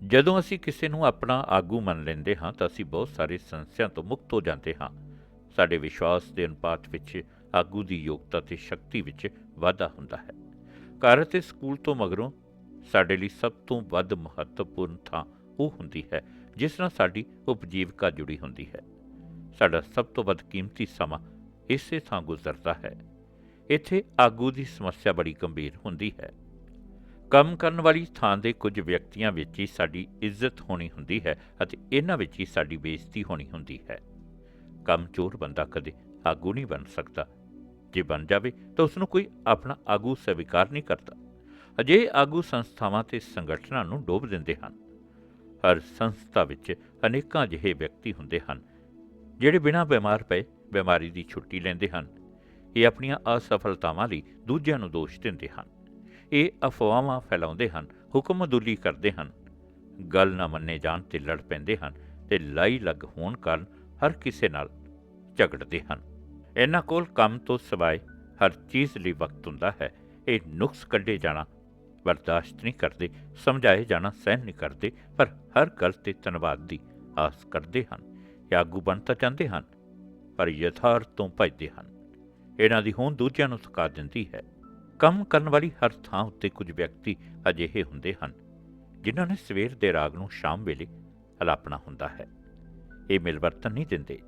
ਜਦੋਂ ਅਸੀਂ ਕਿਸੇ ਨੂੰ ਆਪਣਾ ਆਗੂ ਮੰਨ ਲੈਂਦੇ ਹਾਂ ਤਾਂ ਅਸੀਂ ਬਹੁਤ ਸਾਰੇ ਸੰਸਿਆਂ ਤੋਂ ਮੁਕਤ ਹੋ ਜਾਂਦੇ ਹਾਂ। ਸਾਡੇ ਵਿਸ਼ਵਾਸ ਦੇ ਅਨੁਪਾਤ ਵਿੱਚ, ਆਗੂ ਦੀ ਯੋਗਤਾ ਤੇ ਸ਼ਕਤੀ ਵਿੱਚ ਵਾਧਾ ਹੁੰਦਾ ਹੈ। ਘਰ ਅਤੇ ਸਕੂਲ ਤੋਂ ਮਗਰੋਂ ਸਾਡੇ ਲਈ ਸਭ ਤੋਂ ਵੱਧ ਮਹੱਤਵਪੂਰਨ ਥਾਂ ਉਹ ਹੁੰਦੀ ਹੈ, ਜਿਸ ਨਾਲ ਸਾਡੀ ਉਪਜੀਵਕਾ ਜੁੜੀ ਹੁੰਦੀ ਹੈ। ਸਾਡਾ ਸਭ ਤੋਂ ਵੱਧ ਕੀਮਤੀ ਸਮਾਂ ਇਸੇ ਥਾਂ ਗੁਜ਼ਰਦਾ ਹੈ। ਇੱਥੇ ਆਗੂ ਦੀ ਸਮੱਸਿਆ ਬੜੀ ਗੰਭੀਰ ਹੁੰਦੀ ਹੈ। ਕੰਮ ਕਰਨ ਵਾਲੀ ਥਾਂ ਦੇ ਕੁਝ ਵਿਅਕਤੀਆਂ ਵਿੱਚ ਹੀ ਸਾਡੀ ਇੱਜ਼ਤ ਹੋਣੀ ਹੁੰਦੀ ਹੈ ਅਤੇ ਇਹਨਾਂ ਵਿੱਚ ਹੀ ਸਾਡੀ ਬੇਇੱਜ਼ਤੀ ਹੋਣੀ ਹੁੰਦੀ ਹੈ। ਕੰਮ ਚੋਰ ਬੰਦਾ ਕਦੇ ਆਗੂ ਨਹੀਂ ਬਣ ਸਕਦਾ। ਜੇ ਬਣ ਜਾਵੇ ਤਾਂ ਉਸ ਨੂੰ ਕੋਈ ਆਪਣਾ ਆਗੂ ਸਵੀਕਾਰ ਨਹੀਂ ਕਰਦਾ। ਅਜੇ ਆਗੂ ਸੰਸਥਾਵਾਂ ਤੇ ਸੰਗਠਨਾਂ ਨੂੰ ਡੋਬ ਦਿੰਦੇ ਹਨ। ਹਰ ਸੰਸਥਾ ਵਿੱਚ ਅਨੇਕਾਂ ਅਜਿਹੇ ਵਿਅਕਤੀ ਹੁੰਦੇ ਹਨ, ਜਿਹੜੇ ਬਿਨਾਂ ਬਿਮਾਰ ਪਏ ਬਿਮਾਰੀ ਦੀ ਛੁੱਟੀ ਲੈਂਦੇ ਹਨ। ਇਹ ਆਪਣੀਆਂ ਅਸਫਲਤਾਵਾਂ ਲਈ ਦੂਜਿਆਂ ਨੂੰ ਦੋਸ਼ ਦਿੰਦੇ ਹਨ। ਇਹ ਅਫਵਾਹਾਂ ਫੈਲਾਉਂਦੇ ਹਨ ਹੁਕਮਦੁਲੀ ਕਰਦੇ ਹਨ। ਗੱਲ ਨਾ ਮੰਨੇ ਜਾਣ ਤੇ ਲੜ ਪੈਂਦੇ ਹਨ ਤੇ ਲਾਈ ਲੱਗ ਹੋਣ ਕਾਰਨ ਹਰ ਕਿਸੇ ਨਾਲ ਝਗੜਦੇ ਹਨ। ਇਹਨਾਂ ਕੋਲ ਕੰਮ ਤੋਂ ਸਿਵਾਏ ਹਰ ਚੀਜ਼ ਲਈ ਵਕਤ ਹੁੰਦਾ ਹੈ। ਇਹ ਨੁਕਸ ਕੱਢੇ ਜਾਣਾ ਬਰਦਾਸ਼ਤ ਨਹੀਂ ਕਰਦੇ, ਸਮਝਾਏ ਜਾਣਾ ਸਹਿਨ ਨਹੀਂ ਕਰਦੇ, ਪਰ ਹਰ ਗੱਲ ਤੇ ਧੰਨਵਾਦ ਦੀ ਆਸ ਕਰਦੇ ਹਨ। ਇਹ ਆਗੂ ਬਣ ਤਾਂ ਚਾਹੁੰਦੇ ਹਨ, ਪਰ ਯਥਾਰਥ ਤੋਂ ਭੱਜਦੇ ਹਨ। ਇਹਨਾਂ ਦੀ ਹੋਂਦ ਦੂਜਿਆਂ ਨੂੰ ਥਕਾ ਦਿੰਦੀ ਹੈ। ਕੰਮ ਕਰਨ ਵਾਲੀ ਹਰ ਥਾਂ ਉੱਤੇ ਕੁਝ ਵਿਅਕਤੀ ਅਜਿਹੇ ਹੁੰਦੇ ਹਨ, ਜਿਨ੍ਹਾਂ ਨੇ ਸਵੇਰ ਦੇ ਰਾਗ ਨੂੰ ਸ਼ਾਮ ਵੇਲੇ ਅਲਾਪਣਾ ਹੁੰਦਾ ਹੈ। ਇਹ ਮਿਲਵਰਤਨ ਨਹੀਂ ਦਿੰਦੇ।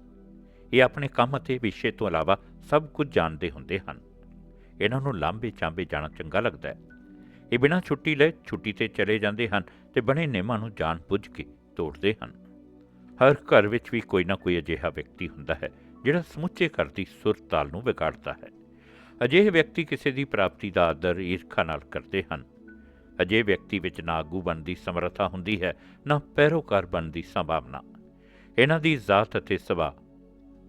ਇਹ ਆਪਣੇ ਕੰਮ ਅਤੇ ਵਿਸ਼ੇ ਤੋਂ ਇਲਾਵਾ ਸਭ ਕੁਝ ਜਾਣਦੇ ਹੁੰਦੇ ਹਨ। ਇਹਨਾਂ ਨੂੰ ਲਾਂਬੇ ਚਾਂਬੇ ਜਾਣਾ ਚੰਗਾ ਲੱਗਦਾ ਹੈ। ਇਹ ਬਿਨਾਂ ਛੁੱਟੀ ਲਏ ਛੁੱਟੀ ਤੇ ਚਲੇ ਜਾਂਦੇ ਹਨ ਤੇ ਬਣੇ ਨਿਯਮਾਂ ਨੂੰ ਜਾਣ ਬੁੱਝ ਕੇ ਤੋੜਦੇ ਹਨ। ਹਰ ਘਰ ਵਿੱਚ ਵੀ ਕੋਈ ਨਾ ਕੋਈ ਅਜਿਹਾ ਵਿਅਕਤੀ ਹੁੰਦਾ ਹੈ, ਜਿਹੜਾ ਸਮੁੱਚੇ ਘਰ ਦੀ ਸੁਰਤਾਲ ਨੂੰ ਵਿਗਾੜਦਾ ਹੈ। ਅਜਿਹੇ ਵਿਅਕਤੀ ਕਿਸੇ ਦੀ ਪ੍ਰਾਪਤੀ ਦਾ ਆਦਰ, ਈਰਖਾ ਨਾਲ ਕਰਦੇ ਹਨ। ਅਜਿਹੇ ਵਿਅਕਤੀ ਵਿੱਚ ਨਾ ਆਗੂ ਬਣਦੀ ਸਮਰੱਥਾ ਹੁੰਦੀ ਹੈ, ਨਾ ਪੈਰੋਕਾਰ ਬਣਨ ਦੀ ਸੰਭਾਵਨਾ। ਇਹਨਾਂ ਦੀ ਜ਼ਾਤ ਅਤੇ ਸੁਭਾਅ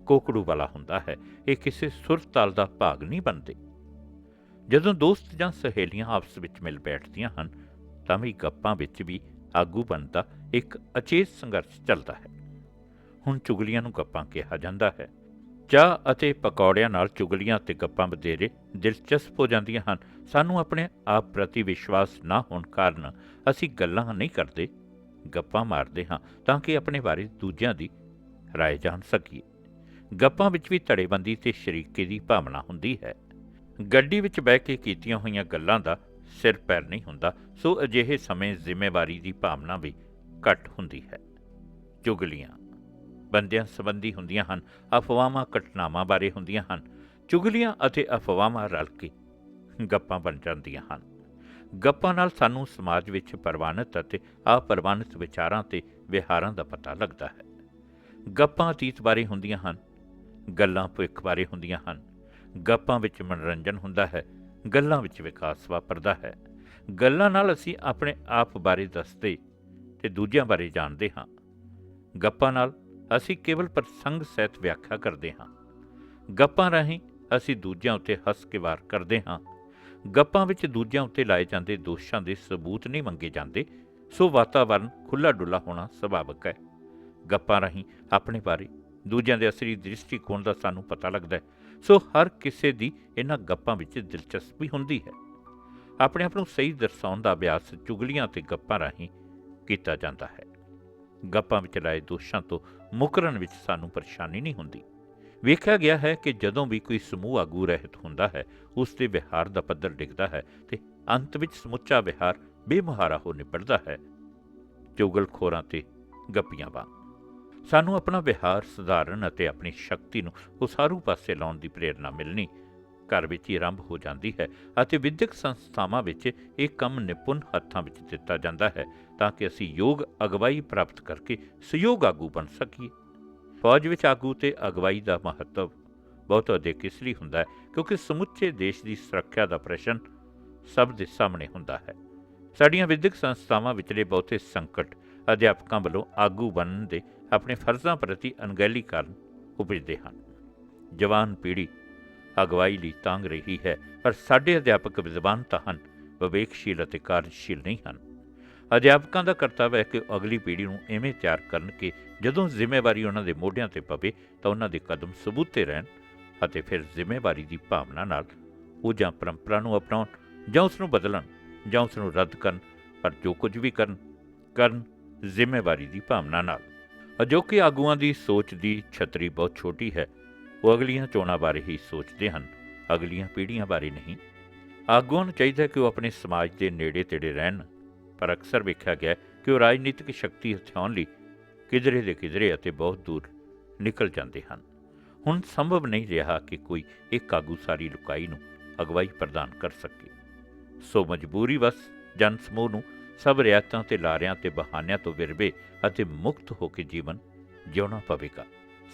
ਕੋਕੜੂ ਵਾਲਾ ਹੁੰਦਾ ਹੈ। ਇਹ ਕਿਸੇ ਸੁਰ ਤਾਲ ਦਾ ਭਾਗ ਨਹੀਂ ਬਣਦੇ। ਜਦੋਂ ਦੋਸਤ ਜਾਂ ਸਹੇਲੀਆਂ ਆਪਸ ਵਿੱਚ ਮਿਲ ਬੈਠਦੀਆਂ ਹਨ, ਤਾਂ ਵੀ ਗੱਪਾਂ ਵਿੱਚ ਵੀ ਆਗੂ ਬਣਦਾ ਇੱਕ ਅਚੇਤ ਸੰਘਰਸ਼ ਚੱਲਦਾ ਹੈ। ਹੁਣ ਚੁਗਲੀਆਂ ਨੂੰ ਗੱਪਾਂ ਕਿਹਾ ਜਾਂਦਾ ਹੈ। ਚਾਹ ਅਤੇ ਪਕੌੜਿਆਂ ਨਾਲ ਚੁਗਲੀਆਂ ਤੇ ਗੱਪਾਂ ਵਧੇਰੇ ਦਿਲਚਸਪ ਹੋ ਜਾਂਦੀਆਂ ਹਨ। ਸਾਨੂੰ ਆਪਣੇ ਆਪ ਪ੍ਰਤੀ ਵਿਸ਼ਵਾਸ ਨਾ ਹੋਣ ਕਾਰਨ ਅਸੀਂ ਗੱਲਾਂ ਨਹੀਂ ਕਰਦੇ, ਗੱਪਾਂ ਮਾਰਦੇ ਹਾਂ ਤਾਂ ਕਿ ਆਪਣੇ ਬਾਰੇ ਦੂਜਿਆਂ ਦੀ ਰਾਏ ਜਾਣ ਸਕੀਏ। ਗੱਪਾਂ ਵਿੱਚ ਵੀ ਧੜੇਬੰਦੀ ਤੇ ਸ਼ਰੀਕੇ ਦੀ ਭਾਵਨਾ ਹੁੰਦੀ ਹੈ। ਗੱਡੀ ਵਿੱਚ ਬਹਿ ਕੇ ਕੀਤੀਆਂ ਹੋਈਆਂ ਗੱਲਾਂ ਦਾ ਸਿਰ ਪੈਰ ਨਹੀਂ ਹੁੰਦਾ, ਸੋ ਅਜਿਹੇ ਸਮੇਂ ਜ਼ਿੰਮੇਵਾਰੀ ਦੀ ਭਾਵਨਾ ਵੀ ਘੱਟ ਹੁੰਦੀ ਹੈ। ਚੁਗਲੀਆਂ, ਬੰਦਿਆਂ ਸੰਬੰਧੀ ਹੁੰਦੀਆਂ ਹਨ, ਅਫਵਾਹਾਂ, ਘਟਨਾਵਾਂ ਬਾਰੇ ਹੁੰਦੀਆਂ ਹਨ। ਚੁਗਲੀਆਂ ਅਤੇ ਅਫਵਾਹਾਂ ਰਲ ਕੇ ਗੱਪਾਂ ਬਣ ਜਾਂਦੀਆਂ ਹਨ। ਗੱਪਾਂ ਨਾਲ ਸਾਨੂੰ ਸਮਾਜ ਵਿੱਚ ਪ੍ਰਵਾਨਿਤ ਅਤੇ ਅਪਰਵਾਨਿਤ ਵਿਚਾਰਾਂ ਤੇ ਵਿਹਾਰਾਂ ਦਾ ਪਤਾ ਲੱਗਦਾ ਹੈ। ਗੱਪਾਂ ਅਤੀਤ ਬਾਰੇ ਹੁੰਦੀਆਂ ਹਨ ਗੱਲਾਂ ਭਵਿੱਖ ਬਾਰੇ ਹੁੰਦੀਆਂ ਹਨ। ਗੱਪਾਂ ਵਿੱਚ ਮਨੋਰੰਜਨ ਹੁੰਦਾ ਹੈ, ਗੱਲਾਂ ਵਿੱਚ ਵਿਕਾਸ ਵਾਪਰਦਾ ਹੈ। ਗੱਲਾਂ ਨਾਲ ਅਸੀਂ ਆਪਣੇ ਆਪ ਬਾਰੇ ਦੱਸਦੇ ਤੇ ਦੂਜਿਆਂ ਬਾਰੇ ਜਾਣਦੇ ਹਾਂ। ਗੱਪਾਂ ਨਾਲ ਅਸੀਂ ਕੇਵਲ ਪ੍ਰਸੰਗ ਸਹਿਤ ਵਿਆਖਿਆ ਕਰਦੇ ਹਾਂ। ਗੱਪਾਂ ਰਾਹੀਂ ਅਸੀਂ ਦੂਜਿਆਂ ਉੱਤੇ ਹੱਸ ਕੇ ਵਾਰ ਕਰਦੇ ਹਾਂ। ਗੱਪਾਂ ਵਿੱਚ ਦੂਜਿਆਂ ਉੱਤੇ ਲਾਏ ਜਾਂਦੇ ਦੋਸ਼ਾਂ ਦੇ ਸਬੂਤ ਨਹੀਂ ਮੰਗੇ ਜਾਂਦੇ, ਸੋ ਵਾਤਾਵਰਣ ਖੁੱਲਾ ਡੁੱਲਾ ਹੋਣਾ ਸੁਭਾਵਕ ਹੈ। ਗੱਪਾਂ ਰਾਹੀਂ ਆਪਣੇ ਬਾਰੇ ਦੂਜਿਆਂ ਦੇ ਅਸਲੀ ਦ੍ਰਿਸ਼ਟੀਕੋਣ ਦਾ ਸਾਨੂੰ ਪਤਾ ਲੱਗਦਾ ਹੈ। ਸੋ ਹਰ ਕਿਸੇ ਦੀ ਇਹਨਾਂ ਗੱਪਾਂ ਵਿੱਚ ਦਿਲਚਸਪੀ ਹੁੰਦੀ ਹੈ। ਆਪਣੇ ਆਪ ਨੂੰ ਸਹੀ ਦਰਸਾਉਣ ਦਾ ਅਭਿਆਸ ਚੁਗਲੀਆਂ ਤੇ ਗੱਪਾਂ ਰਾਹੀਂ ਕੀਤਾ ਜਾਂਦਾ ਹੈ। ਗੱਪਾਂ ਵਿੱਚ ਲਾਏ ਦੋਸ਼ਾਂ ਤੋਂ ਮੁਕਰਨ ਵਿੱਚ ਸਾਨੂੰ ਪਰੇਸ਼ਾਨੀ ਨਹੀਂ ਹੁੰਦੀ। ਵੇਖਿਆ ਗਿਆ ਹੈ ਕਿ ਜਦੋਂ ਵੀ ਕੋਈ ਸਮੂਹ ਆਗੂ ਰਹਿਤ ਹੁੰਦਾ ਹੈ, ਉਸ ਦੇ ਵਿਹਾਰ ਦਾ ਪੱਧਰ ਡਿੱਗਦਾ ਹੈ ਤੇ ਅੰਤ ਵਿੱਚ ਸਮੁੱਚਾ ਵਿਹਾਰ ਬੇਮੁਹਾਰਾ ਹੋ ਨਿਬੜਦਾ ਹੈ। ਚੁਗਲਖੋਰਾਂ ਤੇ ਗੱਪੀਆਂ ਵਾਂਗ। ਸਾਨੂੰ ਆਪਣਾ ਵਿਹਾਰ ਸੁਧਾਰਨ ਅਤੇ ਆਪਣੀ ਸ਼ਕਤੀ ਨੂੰ ਉਸਾਰੂ ਪਾਸੇ ਲਾਉਣ ਦੀ ਪ੍ਰੇਰਣਾ ਮਿਲਣੀ ਘਰ ਵਿੱਚ ਹੀ ਆਰੰਭ ਹੋ ਜਾਂਦੀ ਹੈ ਅਤੇ ਵਿਦਿਅਕ ਸੰਸਥਾਵਾਂ ਵਿੱਚ ਇਹ ਕੰਮ ਨਿਪੁੰਨ ਹੱਥਾਂ ਵਿੱਚ ਦਿੱਤਾ ਜਾਂਦਾ ਹੈ ਤਾਂ ਕਿ ਅਸੀਂ ਯੋਗ ਅਗਵਾਈ ਪ੍ਰਾਪਤ ਕਰਕੇ ਸਹਿਯੋਗ ਆਗੂ ਬਣ ਸਕੀਏ। ਫੌਜ ਵਿੱਚ ਆਗੂ ਤੇ ਅਗਵਾਈ ਦਾ ਮਹੱਤਵ ਬਹੁਤ ਅਧਿਕ ਇਸ ਲਈ ਹੁੰਦਾ ਹੈ ਕਿਉਂਕਿ ਸਮੁੱਚੇ ਦੇਸ਼ ਦੀ ਸੁਰੱਖਿਆ ਦਾ ਪ੍ਰਸ਼ਨ ਸਭ ਦੇ ਸਾਹਮਣੇ ਹੁੰਦਾ ਹੈ। ਸਾਡੀਆਂ ਵਿਦਿਅਕ ਸੰਸਥਾਵਾਂ ਵਿਚਲੇ ਬਹੁਤੇ ਸੰਕਟ ਅਧਿਆਪਕਾਂ ਵੱਲੋਂ ਆਗੂ ਬਣਨ ਦੇ ਆਪਣੇ ਫਰਜ਼ਾਂ ਪ੍ਰਤੀ ਅਣਗਹਿਲੀ ਕਾਰਨ ਉਪਜਦੇ ਹਨ। ਜਵਾਨ ਪੀੜ੍ਹੀ ਅਗਵਾਈ ਲਈ ਤੰਗ ਰਹੀ ਹੈ, ਪਰ ਸਾਡੇ ਅਧਿਆਪਕ ਵਿਦਵਾਨ ਤਾਂ ਹਨ, ਵਿਵੇਕਸ਼ੀਲ ਅਤੇ ਕਾਰਜਸ਼ੀਲ ਨਹੀਂ ਹਨ। ਅਧਿਆਪਕਾਂ ਦਾ ਕਰਤੱਵ ਹੈ ਕਿ ਅਗਲੀ ਪੀੜ੍ਹੀ ਨੂੰ ਐਵੇਂ ਤਿਆਰ ਕਰਨ ਕਿ ਜਦੋਂ ਜ਼ਿੰਮੇਵਾਰੀ ਉਹਨਾਂ ਦੇ ਮੋਢਿਆਂ ਤੇ ਪਵੇ, ਤਾਂ ਉਹਨਾਂ ਦੇ ਕਦਮ ਸਬੂਤੇ ਰਹਿਣ ਅਤੇ ਫਿਰ ਜ਼ਿੰਮੇਵਾਰੀ ਦੀ ਭਾਵਨਾ ਨਾਲ ਉਹ ਜਾਂ ਪਰੰਪਰਾ ਨੂੰ ਅਪਣਾਉਣ, ਜਾਂ ਉਸ ਨੂੰ ਬਦਲਣ, ਜਾਂ ਉਸ ਨੂੰ ਰੱਦ ਕਰਨ, ਪਰ ਜੋ ਕੁਝ ਵੀ ਕਰਨ ਕਰਨ ਜ਼ਿੰਮੇਵਾਰੀ ਦੀ ਭਾਵਨਾ ਨਾਲ। ਅਜੋਕੇ ਆਗੂਆਂ ਦੀ ਸੋਚ ਦੀ ਛਤਰੀ ਬਹੁਤ ਛੋਟੀ ਹੈ। ਉਹ ਅਗਲੀਆਂ ਚੋਣਾਂ ਬਾਰੇ ਹੀ ਸੋਚਦੇ ਹਨ, ਅਗਲੀਆਂ ਪੀੜ੍ਹੀਆਂ ਬਾਰੇ ਨਹੀਂ। ਆਗੂਆਂ ਨੂੰ ਚਾਹੀਦਾ ਕਿ ਉਹ ਆਪਣੇ ਸਮਾਜ ਦੇ ਨੇੜੇ ਤੇੜੇ ਰਹਿਣ, ਪਰ ਅਕਸਰ ਵੇਖਿਆ ਗਿਆ ਕਿ ਉਹ ਰਾਜਨੀਤਿਕ ਸ਼ਕਤੀ ਹਥਿਆਉਣ ਲਈ ਕਿਧਰੇ ਦੇ ਕਿਧਰੇ ਅਤੇ ਬਹੁਤ ਦੂਰ ਨਿਕਲ ਜਾਂਦੇ ਹਨ। ਹੁਣ ਸੰਭਵ ਨਹੀਂ ਰਿਹਾ ਕਿ ਕੋਈ ਇੱਕ ਆਗੂ ਸਾਰੀ ਲੁਕਾਈ ਨੂੰ ਅਗਵਾਈ ਪ੍ਰਦਾਨ ਕਰ ਸਕੇ। ਸੋ ਮਜਬੂਰੀ ਵਸ ਜਨ ਸਮੂਹ ਨੂੰ ਸਭ ਰਿਆਇਤਾਂ ਤੇ ਲਾਰਿਆਂ ਤੇ ਬਹਾਨਿਆਂ ਤੋਂ ਵਿਰਵੇ ਅਤੇ ਮੁਕਤ ਹੋ ਕੇ ਜੀਵਨ ਜਿਉਣਾ ਪਵੇਗਾ।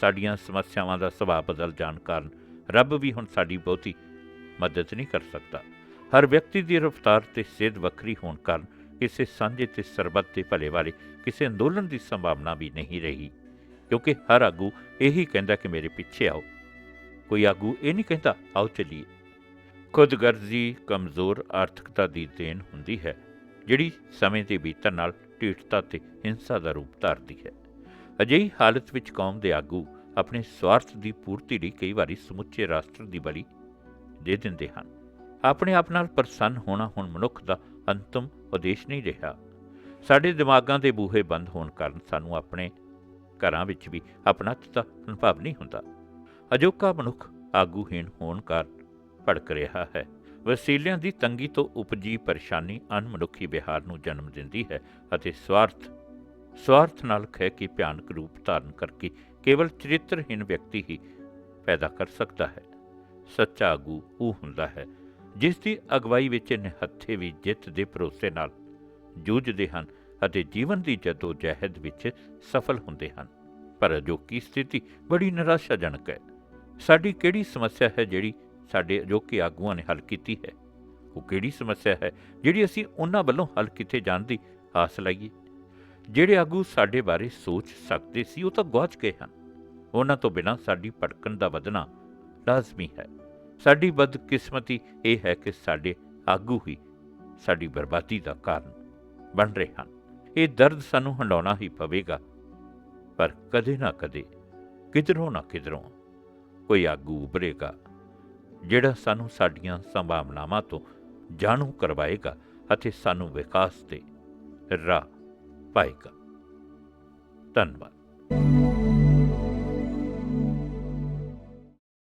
ਸਾਡੀਆਂ ਸਮੱਸਿਆਵਾਂ ਦਾ ਸੁਭਾਅ ਬਦਲ ਜਾਣ ਕਾਰਨ ਰੱਬ ਵੀ ਹੁਣ ਸਾਡੀ ਬਹੁਤੀ ਮਦਦ ਨਹੀਂ ਕਰ ਸਕਦਾ। ਹਰ ਵਿਅਕਤੀ ਦੀ ਰਫ਼ਤਾਰ ਤੇ ਸੇਧ ਵੱਖਰੀ ਹੋਣ ਕਾਰਨ ਕਿਸੇ ਸਾਂਝੇ ਤੇ ਸਰਬੱਤ ਦੇ ਭਲੇ ਵਾਲੇ ਕਿਸੇ ਅੰਦੋਲਨ ਦੀ ਸੰਭਾਵਨਾ ਵੀ ਨਹੀਂ ਰਹੀ। ਕਿਉਂਕਿ ਹਰ ਆਗੂ ਇਹੀ ਕਹਿੰਦਾ ਕਿ ਮੇਰੇ ਪਿੱਛੇ ਆਓ। ਕੋਈ ਆਗੂ ਇਹ ਨਹੀਂ ਕਹਿੰਦਾ, ਆਓ ਚਲੀਏ। ਖੁਦਗਰਜ਼ੀ ਕਮਜ਼ੋਰ ਆਰਥਿਕਤਾ ਦੀ ਦੇਣ ਹੁੰਦੀ ਹੈ। ਜਿਹੜੀ ਸਮੇਂ ਦੇ ਬੀਤਣ ਨਾਲ ਢੀਠਤਾ ਤੇ ਹਿੰਸਾ ਦਾ ਰੂਪ ਧਾਰਦੀ ਹੈ। ਅਜਿਹੀ ਹਾਲਤ ਵਿੱਚ ਕੌਮ ਦੇ ਆਗੂ ਆਪਣੇ ਸਵਾਰਥ ਦੀ ਪੂਰਤੀ ਲਈ ਕਈ ਵਾਰੀ ਸਮੁੱਚੇ ਰਾਸ਼ਟਰ ਦੀ ਬਲੀ ਦੇ ਦਿੰਦੇ ਹਨ। ਆਪਣੇ ਆਪ ਨਾਲ ਪ੍ਰਸੰਨ ਹੋਣਾ ਹੁਣ ਮਨੁੱਖ ਦਾ ਅੰਤਮ ਉਦੇਸ਼ ਨਹੀਂ ਰਿਹਾ। ਸਾਡੇ ਦਿਮਾਗਾਂ ਦੇ ਬੂਹੇ ਬੰਦ ਹੋਣ ਕਾਰਨ ਸਾਨੂੰ ਆਪਣੇ ਘਰਾਂ ਵਿੱਚ ਵੀ ਆਪਣੱਤ ਦਾ ਅਨੁਭਵ ਨਹੀਂ ਹੁੰਦਾ। ਅਜੋਕਾ ਮਨੁੱਖ ਆਗੂਹੀਣ ਹੋਣ ਕਾਰਨ ਭੜਕ ਰਿਹਾ ਹੈ। ਵਸੀਲਿਆਂ ਦੀ ਤੰਗੀ ਤੋਂ ਉਪਜੀ ਪਰੇਸ਼ਾਨੀ ਅਨਮਨੁੱਖੀ ਵਿਹਾਰ ਨੂੰ ਜਨਮ ਦਿੰਦੀ ਹੈ ਅਤੇ ਸਵਾਰਥ ਸਵਾਰਥ ਨਾਲ ਖਹਿ ਕੇ ਭਿਆਨਕ ਰੂਪ ਧਾਰਨ ਕਰਕੇ ਕੇਵਲ ਚਰਿੱਤਰਹੀਣ ਵਿਅਕਤੀ ਹੀ ਪੈਦਾ ਕਰ ਸਕਦਾ ਹੈ। ਸੱਚਾ ਆਗੂ ਉਹ ਹੁੰਦਾ ਹੈ ਜਿਸ ਦੀ ਅਗਵਾਈ ਵਿੱਚ ਨਿਹੱਥੇ ਵੀ ਜਿੱਤ ਦੇ ਭਰੋਸੇ ਨਾਲ ਜੂਝਦੇ ਹਨ ਅਤੇ ਜੀਵਨ ਦੀ ਜਦੋ ਜਹਿਦ ਵਿੱਚ ਸਫਲ ਹੁੰਦੇ ਹਨ। ਪਰ ਅਜੋਕੀ ਸਥਿਤੀ ਬੜੀ ਨਿਰਾਸ਼ਾਜਨਕ ਹੈ। ਸਾਡੀ ਕਿਹੜੀ ਸਮੱਸਿਆ ਹੈ ਜਿਹੜੀ ਸਾਡੇ ਅਜੋਕੇ ਆਗੂਆਂ ਨੇ ਹੱਲ ਕੀਤੀ ਹੈ। ਉਹ ਕਿਹੜੀ ਸਮੱਸਿਆ ਹੈ ਜਿਹੜੀ ਅਸੀਂ ਉਹਨਾਂ ਵੱਲੋਂ ਹੱਲ ਕੀਤੇ ਜਾਣ ਦੀ ਆਸ ਲਾਈਏ? ਜਿਹੜੇ ਆਗੂ ਸਾਡੇ ਬਾਰੇ ਸੋਚ ਸਕਦੇ ਸੀ, ਉਹ ਤਾਂ ਗੁਆਚ ਗਏ ਹਨ। ਉਹਨਾਂ ਤੋਂ ਬਿਨਾਂ ਸਾਡੀ ਭਟਕਣ ਦਾ ਵਧਣਾ ਲਾਜ਼ਮੀ ਹੈ। ਸਾਡੀ ਬਦਕਿਸਮਤੀ ਇਹ ਹੈ ਕਿ ਸਾਡੇ ਆਗੂ ਹੀ ਸਾਡੀ ਬਰਬਾਦੀ ਦਾ ਕਾਰਨ ਬਣ ਰਹੇ ਹਨ। ਇਹ ਦਰਦ ਸਾਨੂੰ ਹੰਡਾਉਣਾ ਹੀ ਪਵੇਗਾ। ਪਰ ਕਦੇ ਨਾ ਕਦੇ ਕਿਧਰੋਂ ਨਾ ਕਿਧਰੋਂ ਕੋਈ ਆਗੂ ਉਭਰੇਗਾ। ਜਿਹੜਾ ਸਾਨੂੰ ਸਾਡੀਆਂ ਸੰਭਾਵਨਾਵਾਂ ਤੋਂ ਜਾਣੂ ਕਰਵਾਏਗਾ ਅਤੇ ਸਾਨੂੰ ਵਿਕਾਸ 'ਤੇ ਰਾਹ ਪਾਏਗਾ। ਧੰਨਵਾਦ।